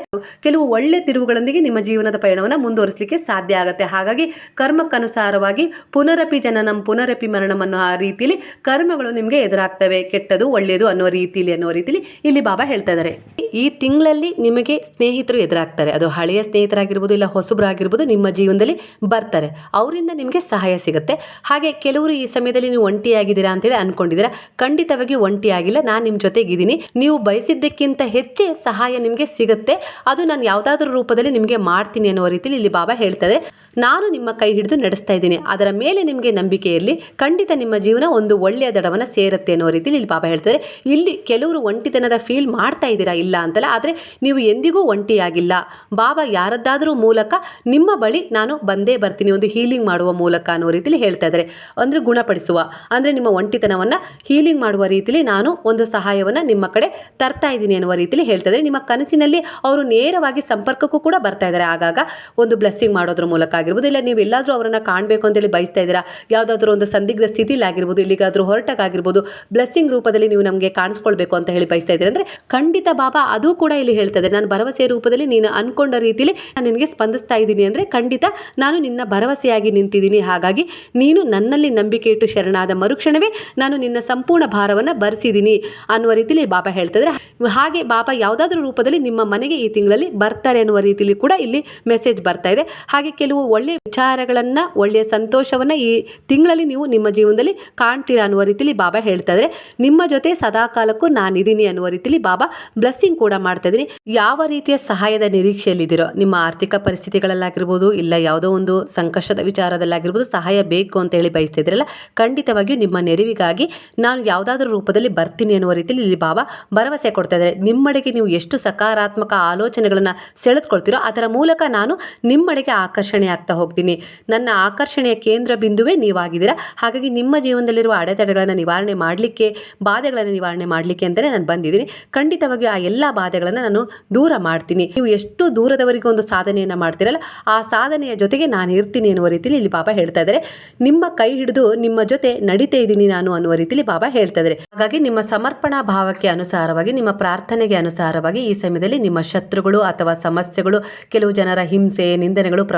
ಕೆಲವು ಒಳ್ಳೆ ತಿರುವುಗಳೊಂದಿಗೆ ನಿಮ್ಮ ಜೀವನದ ಪಯಣವನ್ನು ಮುಂದುವರಿಸಲಿಕ್ಕೆ ಸಾಧ್ಯ ಆಗುತ್ತೆ. ಹಾಗಾಗಿ ಕರ್ಮಕ್ಕನುಸಾರವಾಗಿ ಪುನರಪಿ ಜನನಂ, ಪುನರಪಿ ಮರಣಂ ಅನ್ನೋ ಆ ರೀತಿಯಲ್ಲಿ ಕರ್ಮಗಳು ನಿಮಗೆ ಎದುರಾಗ್ತವೆ, ಕೆಟ್ಟದು, ಒಳ್ಳೆಯದು ಅನ್ನೋ ರೀತಿಲಿ ಅನ್ನೋ ರೀತಿಲಿ ಇಲ್ಲಿ ಬಾಬಾ ಹೇಳ್ತಾ ಇದ್ದಾರೆ ಈ ತಿಂಗಳಲ್ಲಿ ನಿಮಗೆ ಸ್ನೇಹಿತರು ಎದುರಾಗ್ತಾರೆ. ಅದು ಹಳೆಯ ಸ್ನೇಹಿತರಾಗಿರ್ಬೋದು ಇಲ್ಲ ಹೊಸಬರಾಗಿರ್ಬೋದು ನಿಮ್ಮ ಜೀವನದಲ್ಲಿ ಬರ್ತಾರೆ. ಅವರಿಂದ ನಿಮಗೆ ಸಹಾಯ ಸಿಗುತ್ತೆ. ಹಾಗೆ ಕೆಲವರು ಈ ಸಮಯದಲ್ಲಿ ನೀವು ಒಂಟಿಯಾಗಿದ್ದೀರಾ ಅಂತೇಳಿ ಅನ್ಕೊಂಡಿದ್ದೀರಾ. ಖಂಡಿತವಾಗಿ ಒಂಟಿಯಾಗಿಲ್ಲ. ನಾನು ನಿಮ್ಮ ಜೊತೆಗಿದ್ದೀನಿ. ನೀವು ಬಯಸಿದ್ದಕ್ಕಿಂತ ಹೆಚ್ಚೇ ಸಹಾಯ ನಿಮಗೆ ಸಿಗುತ್ತೆ. ಅದು ನಾನು ಯಾವುದಾದ್ರೂ ರೂಪದಲ್ಲಿ ನಿಮಗೆ ಮಾಡ್ತೀನಿ ಅನ್ನೋ ರೀತಿಲಿ ಇಲ್ಲಿ ಬಾಬಾ ಹೇಳ್ತಾರೆ ನಾನು ನಿಮ್ಮ ಕೈ ಹಿಡಿದು ನಡೆಸ್ತಾ ಇದ್ದೀನಿ. ಅದರ ಮೇಲೆ ನಿಮಗೆ ನಂಬಿಕೆ ಇರಲಿ. ಖಂಡಿತ ನಿಮ್ಮ ಜೀವನ ಒಂದು ಒಳ್ಳೆಯ ದಡವನ್ನು ಸೇರುತ್ತೆ ಅನ್ನೋ ರೀತಿಲಿ ಇಲ್ಲಿ ಬಾಬಾ ಹೇಳ್ತಾರೆ. ಇಲ್ಲಿ ಕೆಲವರು ಒಂಟಿತನದ ಫೀಲ್ ಮಾಡ್ತಾ ಇದ್ದೀರಾ ಇಲ್ಲ ಅಂತಲ್ಲ, ಆದರೆ ನೀವು ಎಂದಿಗೂ ಒಂಟಿಯಾಗಿಲ್ಲ. ಬಾಬಾ ಯಾರದ್ದಾದರೂ ಮೂಲಕ ನಿಮ್ಮ ಬಳಿ ನಾನು ಬಂದೇ ಬರ್ತೀನಿ, ಒಂದು ಹೀಲಿಂಗ್ ಮಾಡುವ ಮೂಲಕ ಅನ್ನೋ ರೀತಿಲಿ ಹೇಳ್ತಾ ಇದ್ದಾರೆ. ಅಂದರೆ ಗುಣಪಡಿಸುವ, ಅಂದರೆ ನಿಮ್ಮ ಒಂಟಿತನವನ್ನು ಹೀಲಿಂಗ್ ಮಾಡುವ ರೀತಿಲಿ ನಾನು ಒಂದು ಸಹಾಯವನ್ನು ನಿಮ್ಮ ಕಡೆ ತರ್ತಾ ಇದ್ದೀನಿ ಅನ್ನುವ ರೀತಿಲಿ ಹೇಳ್ತಾ ಇದ್ದಾರೆ. ನಿಮ್ಮ ಕನಸಿನಲ್ಲಿ ಅವರು ನೇರವಾಗಿ ಸಂಪರ್ಕಕ್ಕೂ ಕೂಡ ಬರ್ತಾ ಇದ್ದಾರೆ. ಆಗಾಗ ಒಂದು ಬ್ಲೆಸ್ಸಿಂಗ್ ಮಾಡೋದ್ರ ಮೂಲಕ ಆಗಿರ್ಬೋದು, ಇಲ್ಲ ನೀವು ಎಲ್ಲಾದರೂ ಅವರನ್ನು ಕಾಣಬೇಕು ಅಂತೇಳಿ ಬಯಸ್ತಾ ಇದ್ದೀರಾ? ಯಾವುದಾದ್ರೂ ಒಂದು ಸಂದಿಗ್ಧ ಸ್ಥಿತಿಲಿ ಆಗಿರ್ಬೋದು, ಇಲ್ಲಿಗಾದ್ರೂ ಹೊರಟಾಗಿರ್ಬೋದು ಬ್ಲೆಸ್ಸಿಂಗ್ ರೂಪದಲ್ಲಿ ನೀವು ನಮಗೆ ಕಾಣಿಸ್ಕೊಳ್ಬೇಕು ಅಂತ ಹೇಳಿ ಬಯಸ್ತಾ ಇದ್ದೀರಾ? ಅಂದರೆ ಖಂಡಿತ ಬಾಬಾ, ಅದು ಕೂಡ ಇಲ್ಲಿ ಹೇಳ್ತದೆ ನಾನು ಭರವಸೆಯ ರೂಪದಲ್ಲಿ ನೀನು ಅನ್ಕೊಂಡ ರೀತಿಯಲ್ಲಿ ನಾನು ನಿನಗೆ ಸ್ಪಂದಿಸ್ತಾ ಇದ್ದೀನಿ ಅಂದರೆ ಖಂಡಿತ ನಾನು ನಿನ್ನ ಭರವಸೆಯಾಗಿ ನಿಂತಿದ್ದೀನಿ. ಹಾಗಾಗಿ ನೀನು ನನ್ನಲ್ಲಿ ನಂಬಿಕೆ ಇಟ್ಟು ಶರಣಾದ ಮರುಕ್ಷಣವೇ ನಾನು ನಿನ್ನ ಸಂಪೂರ್ಣ ಭಾರವನ್ನು ಭರಿಸಿದ್ದೀನಿ ಅನ್ನುವ ರೀತಿಯಲ್ಲಿ ಬಾಬಾ ಹೇಳ್ತಾ ಹಾಗೆ ಬಾಬಾ ಯಾವುದಾದ್ರೂ ರೂಪದಲ್ಲಿ ನಿಮ್ಮ ಮನೆಗೆ ಈ ತಿಂಗಳಲ್ಲಿ ಬರ್ತಾರೆ ಅನ್ನುವ ರೀತಿಯಲ್ಲಿ ಕೂಡ ಇಲ್ಲಿ ಮೆಸೇಜ್ ಬರ್ತಾ ಇದೆ. ಹಾಗೆ ಕೆಲವು ಒಳ್ಳೆಯ ವಿಚಾರಗಳನ್ನು ಒಳ್ಳೆಯ ಸಂತೋಷವನ್ನು ಈ ತಿಂಗಳಲ್ಲಿ ನೀವು ನಿಮ್ಮ ಜೀವನದಲ್ಲಿ ಕಾಣ್ತೀರಾ ಅನ್ನುವ ರೀತಿಲಿ ಬಾಬಾ ಹೇಳ್ತಾ ಇದ್ದಾರೆ ನಿಮ್ಮ ಜೊತೆ ಸದಾ ಕಾಲಕ್ಕೂ ನಾನಿದ್ದೀನಿ ಅನ್ನುವ ರೀತಿಲಿ ಬಾಬಾ ಬ್ಲೆಸ್ಸಿಂಗ್ ಕೂಡ ಮಾಡ್ತಾ ಇದ್ದೀನಿ ಯಾವ ರೀತಿಯ ಸಹಾಯದ ನಿರೀಕ್ಷೆಯಲ್ಲಿದ್ದೀರೋ, ನಿಮ್ಮ ಆರ್ಥಿಕ ಪರಿಸ್ಥಿತಿಗಳಲ್ಲಾಗಿರ್ಬೋದು, ಇಲ್ಲ ಯಾವುದೋ ಒಂದು ಸಂಕಷ್ಟದ ವಿಚಾರದಲ್ಲಾಗಿರ್ಬೋದು ಸಹಾಯ ಬೇಕು ಅಂತ ಹೇಳಿ ಬಯಸ್ತಾ ಇದ್ರಲ್ಲ, ಖಂಡಿತವಾಗಿಯೂ ನಿಮ್ಮ ನೆರವಿಗಾಗಿ ನಾನು ಯಾವುದಾದ್ರೂ ರೂಪದಲ್ಲಿ ಬರ್ತೀನಿ ಅನ್ನುವ ರೀತಿಯಲ್ಲಿ ಇಲ್ಲಿ ಬಾಬಾ ಭರವಸೆ ಕೊಡ್ತಾ ಇದ್ದಾರೆ ನಿಮ್ಮಡೆಗೆ ನೀವು ಎಷ್ಟು ಸಕಾರಾತ್ಮಕ ಆಲೋಚನೆಗಳನ್ನು ಸೆಳೆದುಕೊಳ್ತೀರೋ ಅದರ ಮೂಲಕ ನಾನು ನಿಮ್ಮಡೆಗೆ ಆಕರ್ಷಣೆ ಆಗ್ತಾ ಹೋಗ್ತೀನಿ. ನನ್ನ ಆಕರ್ಷಣೆಯ ಕೇಂದ್ರ ಬಿಂದುವೇ ನೀವಾಗಿದ್ದೀರಾ? ಹಾಗಾಗಿ ನಿಮ್ಮ ಜೀವನದಲ್ಲಿರುವ ಅಡೆತಡೆಗಳನ್ನು ನಿವಾರಣೆ ಮಾಡಲಿಕ್ಕೆ, ಬಾಧೆಗಳನ್ನು ನಿವಾರಣೆ ಮಾಡಲಿಕ್ಕೆ ಅಂತಲೇ ನಾನು ಬಂದಿದ್ದೀನಿ. ಖಂಡಿತವಾಗಿಯೂ ಆ ಎಲ್ಲ ಬಾಧೆಗಳನ್ನು ನಾನು ದೂರ ಮಾಡ್ತೀನಿ. ನೀವು ಎಷ್ಟು ದೂರದವರೆಗೂ ಒಂದು ಸಾಧನೆಯನ್ನು ಮಾಡ್ತೀರಲ್ಲ, ಆ ಸಾಧನೆಯ ಜೊತೆಗೆ ನಾನು ಇರ್ತೀನಿ ಅನ್ನುವ ರೀತಿಯಲ್ಲಿ ಇಲ್ಲಿ ಬಾಬಾ ಹೇಳ್ತಾ ಇದ್ದಾರೆ. ನಿಮ್ಮ ಕೈ ಹಿಡಿದು ನಿಮ್ಮ ಜೊತೆ ನಡೀತಾ ಇದ್ದೀನಿ ನಾನು ಅನ್ನುವ ರೀತಿಯಲ್ಲಿ ಬಾಬಾ ಹೇಳ್ತಾ ಇದ್ದಾರೆ. ಹಾಗಾಗಿ ನಿಮ್ಮ ಸಮರ್ಪಣಾ ಭಾವಕ್ಕೆ ಅನುಸಾರವಾಗಿ, ನಿಮ್ಮ ಪ್ರಾರ್ಥನೆಗೆ ಅನುಸಾರವಾಗಿ ಈ ಸಮಯದಲ್ಲಿ ನಿಮ್ಮ ಶತ್ರುಗಳು ಅಥವಾ ಸಮಸ್ಯೆಗಳು, ಕೆಲವು ಜನರ ಹಿಂಸೆ, ನಿಂದನೆಗಳು, ಪ್ರ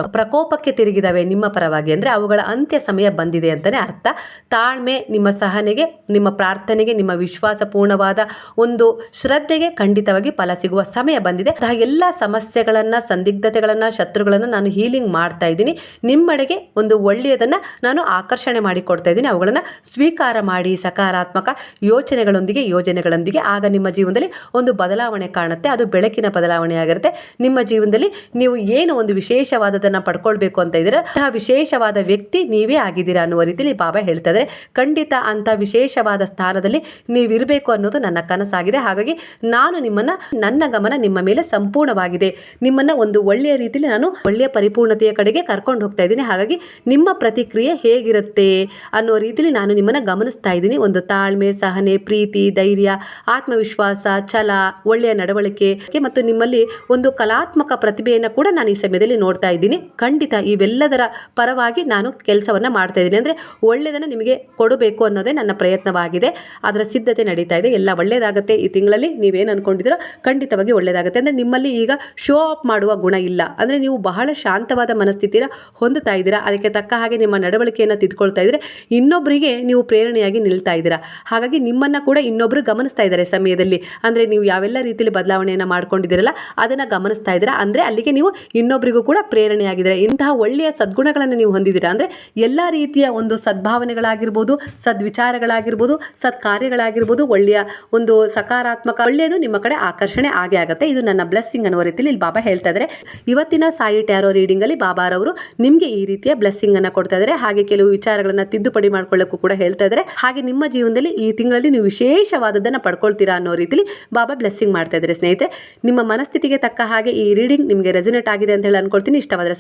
ಪ್ರಕೋಪಕ್ಕೆ ತಿರುಗಿದಾವೆ ನಿಮ್ಮ ಪರವಾಗಿ ಅಂದರೆ ಅವುಗಳ ಅಂತ್ಯ ಸಮಯ ಬಂದಿದೆ ಅಂತಲೇ ಅರ್ಥ. ತಾಳ್ಮೆ ನಿಮ್ಮ ಸಹನೆಗೆ, ನಿಮ್ಮ ಪ್ರಾರ್ಥನೆಗೆ, ನಿಮ್ಮ ವಿಶ್ವಾಸಪೂರ್ಣವಾದ ಒಂದು ಶ್ರದ್ಧೆಗೆ ಖಂಡಿತವಾಗಿ ಫಲ ಸಿಗುವ ಸಮಯ ಬಂದಿದೆ. ಅಂತಹ ಎಲ್ಲ ಸಮಸ್ಯೆಗಳನ್ನು, ಸಂದಿಗ್ಧತೆಗಳನ್ನು, ಶತ್ರುಗಳನ್ನು ನಾನು ಹೀಲಿಂಗ್ ಮಾಡ್ತಾ ಇದ್ದೀನಿ. ನಿಮ್ಮಡೆಗೆ ಒಂದು ಒಳ್ಳೆಯದನ್ನು ನಾನು ಆಕರ್ಷಣೆ ಮಾಡಿಕೊಡ್ತಾ ಇದ್ದೀನಿ. ಅವುಗಳನ್ನು ಸ್ವೀಕಾರ ಮಾಡಿ, ಸಕಾರಾತ್ಮಕ ಯೋಚನೆಗಳೊಂದಿಗೆ, ಯೋಜನೆಗಳೊಂದಿಗೆ. ಆಗ ನಿಮ್ಮ ಜೀವನದಲ್ಲಿ ಒಂದು ಬದಲಾವಣೆ ಕಾಣುತ್ತೆ. ಅದು ಬೆಳಕಿನ ಬದಲಾವಣೆ ಆಗಿರುತ್ತೆ ನಿಮ್ಮ ಜೀವನದಲ್ಲಿ ನೀವು ಏನು ಒಂದು ವಿಶೇಷವಾದದನ್ನು ಪಡ್ಕೊಳ್ಬೇಕು ಅಂತ ಇದ್ದೀರಾ ಅಂತಹ ವಿಶೇಷವಾದ ವ್ಯಕ್ತಿ ನೀವೇ ಆಗಿದ್ದೀರಾ ಅನ್ನುವ ರೀತಿಯಲ್ಲಿ ಬಾಬಾ ಹೇಳ್ತಾ ಖಂಡಿತ ಅಂತ ವಿಶೇಷವಾದ ಸ್ಥಾನದಲ್ಲಿ ನೀವಿರಬೇಕು ಅನ್ನೋದು ನನ್ನ ಕನಸಾಗಿದೆ. ಹಾಗಾಗಿ ನಾನು ನಿಮ್ಮನ್ನ, ನನ್ನ ಗಮನ ನಿಮ್ಮ ಮೇಲೆ ಸಂಪೂರ್ಣವಾಗಿದೆ. ನಿಮ್ಮನ್ನ ಒಂದು ಒಳ್ಳೆಯ ರೀತಿಯಲ್ಲಿ ನಾನು ಒಳ್ಳೆಯ ಪರಿಪೂರ್ಣತೆಯ ಕಡೆಗೆ ಕರ್ಕೊಂಡು ಹೋಗ್ತಾ ಇದ್ದೀನಿ. ಹಾಗಾಗಿ ನಿಮ್ಮ ಪ್ರತಿಕ್ರಿಯೆ ಹೇಗಿರುತ್ತೆ ಅನ್ನೋ ರೀತಿಯಲ್ಲಿ ನಾನು ನಿಮ್ಮನ್ನ ಗಮನಿಸ್ತಾ ಇದ್ದೀನಿ. ಒಂದು ತಾಳ್ಮೆ, ಸಹನೆ, ಪ್ರೀತಿ, ಧೈರ್ಯ, ಆತ್ಮವಿಶ್ವಾಸ, ಛಲ, ಒಳ್ಳೆಯ ನಡವಳಿಕೆ, ಮತ್ತು ನಿಮ್ಮಲ್ಲಿ ಒಂದು ಕಲಾತ್ಮಕ ಪ್ರತಿಭೆಯನ್ನು ಕೂಡ ನಾನು ಈ ಸಮಯದಲ್ಲಿ ನೋಡ್ತಾ ಇದ್ದೀನಿ. ಖಂಡಿತ ಇವೆಲ್ಲದರ ಪರವಾಗಿ ನಾನು ಕೆಲಸವನ್ನು ಮಾಡ್ತಾ ಇದ್ದೀನಿ. ಅಂದರೆ ಒಳ್ಳೆಯದನ್ನು ನಿಮಗೆ ಕೊಡಬೇಕು ಅನ್ನೋದೇ ನನ್ನ ಪ್ರಯತ್ನವಾಗಿದೆ. ಅದರ ಸಿದ್ಧತೆ ನಡೀತಾ ಇದೆ. ಎಲ್ಲ ಒಳ್ಳೆಯದಾಗುತ್ತೆ ಈ ತಿಂಗಳಲ್ಲಿ. ನೀವೇನು ಅಂದ್ಕೊಂಡಿದ್ದೀರೋ ಖಂಡಿತವಾಗಿ ಒಳ್ಳೆಯದಾಗುತ್ತೆ. ಅಂದರೆ ನಿಮ್ಮಲ್ಲಿ ಈಗ ಶೋ ಆಫ್ ಮಾಡುವ ಗುಣ ಇಲ್ಲ. ಅಂದರೆ ನೀವು ಬಹಳ ಶಾಂತವಾದ ಮನಸ್ಥಿತಿನ ಹೊಂದುತ್ತಾ ಇದ್ದೀರಾ. ಅದಕ್ಕೆ ತಕ್ಕ ಹಾಗೆ ನಿಮ್ಮ ನಡವಳಿಕೆಯನ್ನು ತಿದ್ಕೊಳ್ತಾ ಇದ್ದರೆ ಇನ್ನೊಬ್ಬರಿಗೆ ನೀವು ಪ್ರೇರಣೆಯಾಗಿ ನಿಲ್ತಾ ಇದ್ದೀರಾ. ಹಾಗಾಗಿ ನಿಮ್ಮನ್ನು ಕೂಡ ಇನ್ನೊಬ್ಬರು ಗಮನಿಸ್ತಾ ಇದ್ದಾರೆ ಸಮಯದಲ್ಲಿ. ಅಂದರೆ ನೀವು ಯಾವೆಲ್ಲ ರೀತಿಯಲ್ಲಿ ಬದಲಾವಣೆಯನ್ನು ಮಾಡ್ಕೊಂಡಿದ್ದೀರಲ್ಲ, ಅದನ್ನು ಗಮನಿಸ್ತಾ ಇದ್ದೀರಾ. ಅಂದರೆ ಅಲ್ಲಿಗೆ ನೀವು ಇನ್ನೊಬ್ಬರಿಗೂ ಕೂಡ ಪ್ರೇರಣೆಯಾಗಿದ್ದೀರಾ. ಇಂತಹ ಒಳ್ಳೆಯ ಸದ್ಗುಣಗಳನ್ನು ನೀವು ಹೊಂದಿದ್ದೀರಾ? ಅಂದರೆ ಎಲ್ಲ ರೀತಿಯ ಒಂದು ಸದ್ಭಾವನೆಗಳಾಗಿರ್ಬೋದು, ಸದ್ವಿಚಾರಗಳಾಗಿರ್ಬೋದು, ಸತ್ಕಾರ್ಯಗಳಾಗಿರ್ಬೋದು, ಒಳ್ಳೆಯ ಒಂದು ಸಕಾರಾತ್ಮಕ, ಒಳ್ಳೆಯದು ನಿಮ್ಮ ಕಡೆ ಆಕರ್ಷಣೆ ಆಗೇ ಆಗುತ್ತೆ. ಇದು ನನ್ನ ಬ್ಲೆಸ್ಸಿಂಗ್ ಅನ್ನುವ ರೀತಿಯಲ್ಲಿ ಇಲ್ಲಿ ಬಾಬಾ ಹೇಳ್ತಾ ಇದ್ದಾರೆ ಇವತ್ತಿನ ಸಾಯಿ ಟ್ಯಾರೋ ರೀಡಿಂಗಲ್ಲಿ ಬಾಬಾರವರು ನಿಮಗೆ ಈ ರೀತಿಯ ಬ್ಲೆಸ್ಸಿಂಗನ್ನು ಕೊಡ್ತಾ ಇದ್ದಾರೆ ಹಾಗೆ ಕೆಲವು ವಿಚಾರಗಳನ್ನು ತಿದ್ದುಪಡಿ ಮಾಡ್ಕೊಳ್ಳೋಕ್ಕೂ ಕೂಡ ಹೇಳ್ತಾ ಇದ್ದಾರೆ ಹಾಗೆ ನಿಮ್ಮ ಜೀವನದಲ್ಲಿ ಈ ತಿಂಗಳಲ್ಲಿ ನೀವು ವಿಶೇಷವಾದದ್ದನ್ನು ಪಡ್ಕೊಳ್ತೀರಾ ಅನ್ನೋ ರೀತಿಯಲ್ಲಿ ಬಾಬಾ ಬ್ಲೆಸ್ಸಿಂಗ್ ಮಾಡ್ತಾ ಇದ್ದಾರೆ ಸ್ನೇಹಿತರೆ. ನಿಮ್ಮ ಮನಸ್ಥಿತಿಗೆ ತಕ್ಕ ಹಾಗೆ ಈ ರೀಡಿಂಗ್ ನಿಮಗೆ ರೆಸಿನೇಟ್ ಆಗಿದೆ ಅಂತ ಹೇಳಿ ಅನ್ಕೊಳ್ತೀನಿ. ಇಷ್ಟವಾದರೆ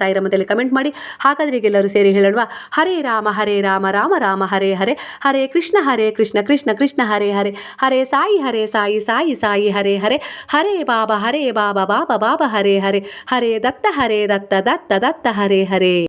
ಕಮೆಂಟ್ ಮಾಡಿ. ಹಾಗಾದ್ರೆ ಈಗೆಲ್ಲರೂ ಸೇರಿ ಹೇಳೋಣ ಹರೇ ರಾಮ ಹರೇ ರಾಮ ರಾಮ ರಾಮ, ಹರೇ ಹರೇ ಹರೇ ಕೃಷ್ಣ ಹರೇ ಕೃಷ್ಣ ಕೃಷ್ಣ ಕೃಷ್ಣ, ಹರೇ ಹರೇ ಹರೇ ಸಾಯಿ ಹರೇ ಸಾಯಿ ಸಾಯಿ ಸಾಯಿ, ಹರೇ ಹರೇ ಹರೇ ಬಾಬಾ ಹರೇ ಬಾಬಾ ಬಾಬಾ ಬಾಬಾ, ಹರೇ ಹರೇ ಹರೇ ದತ್ತ ಹರೇ ದತ್ತ ದತ್ತ ದತ್ತ, ಹರೇ ಹರೇ.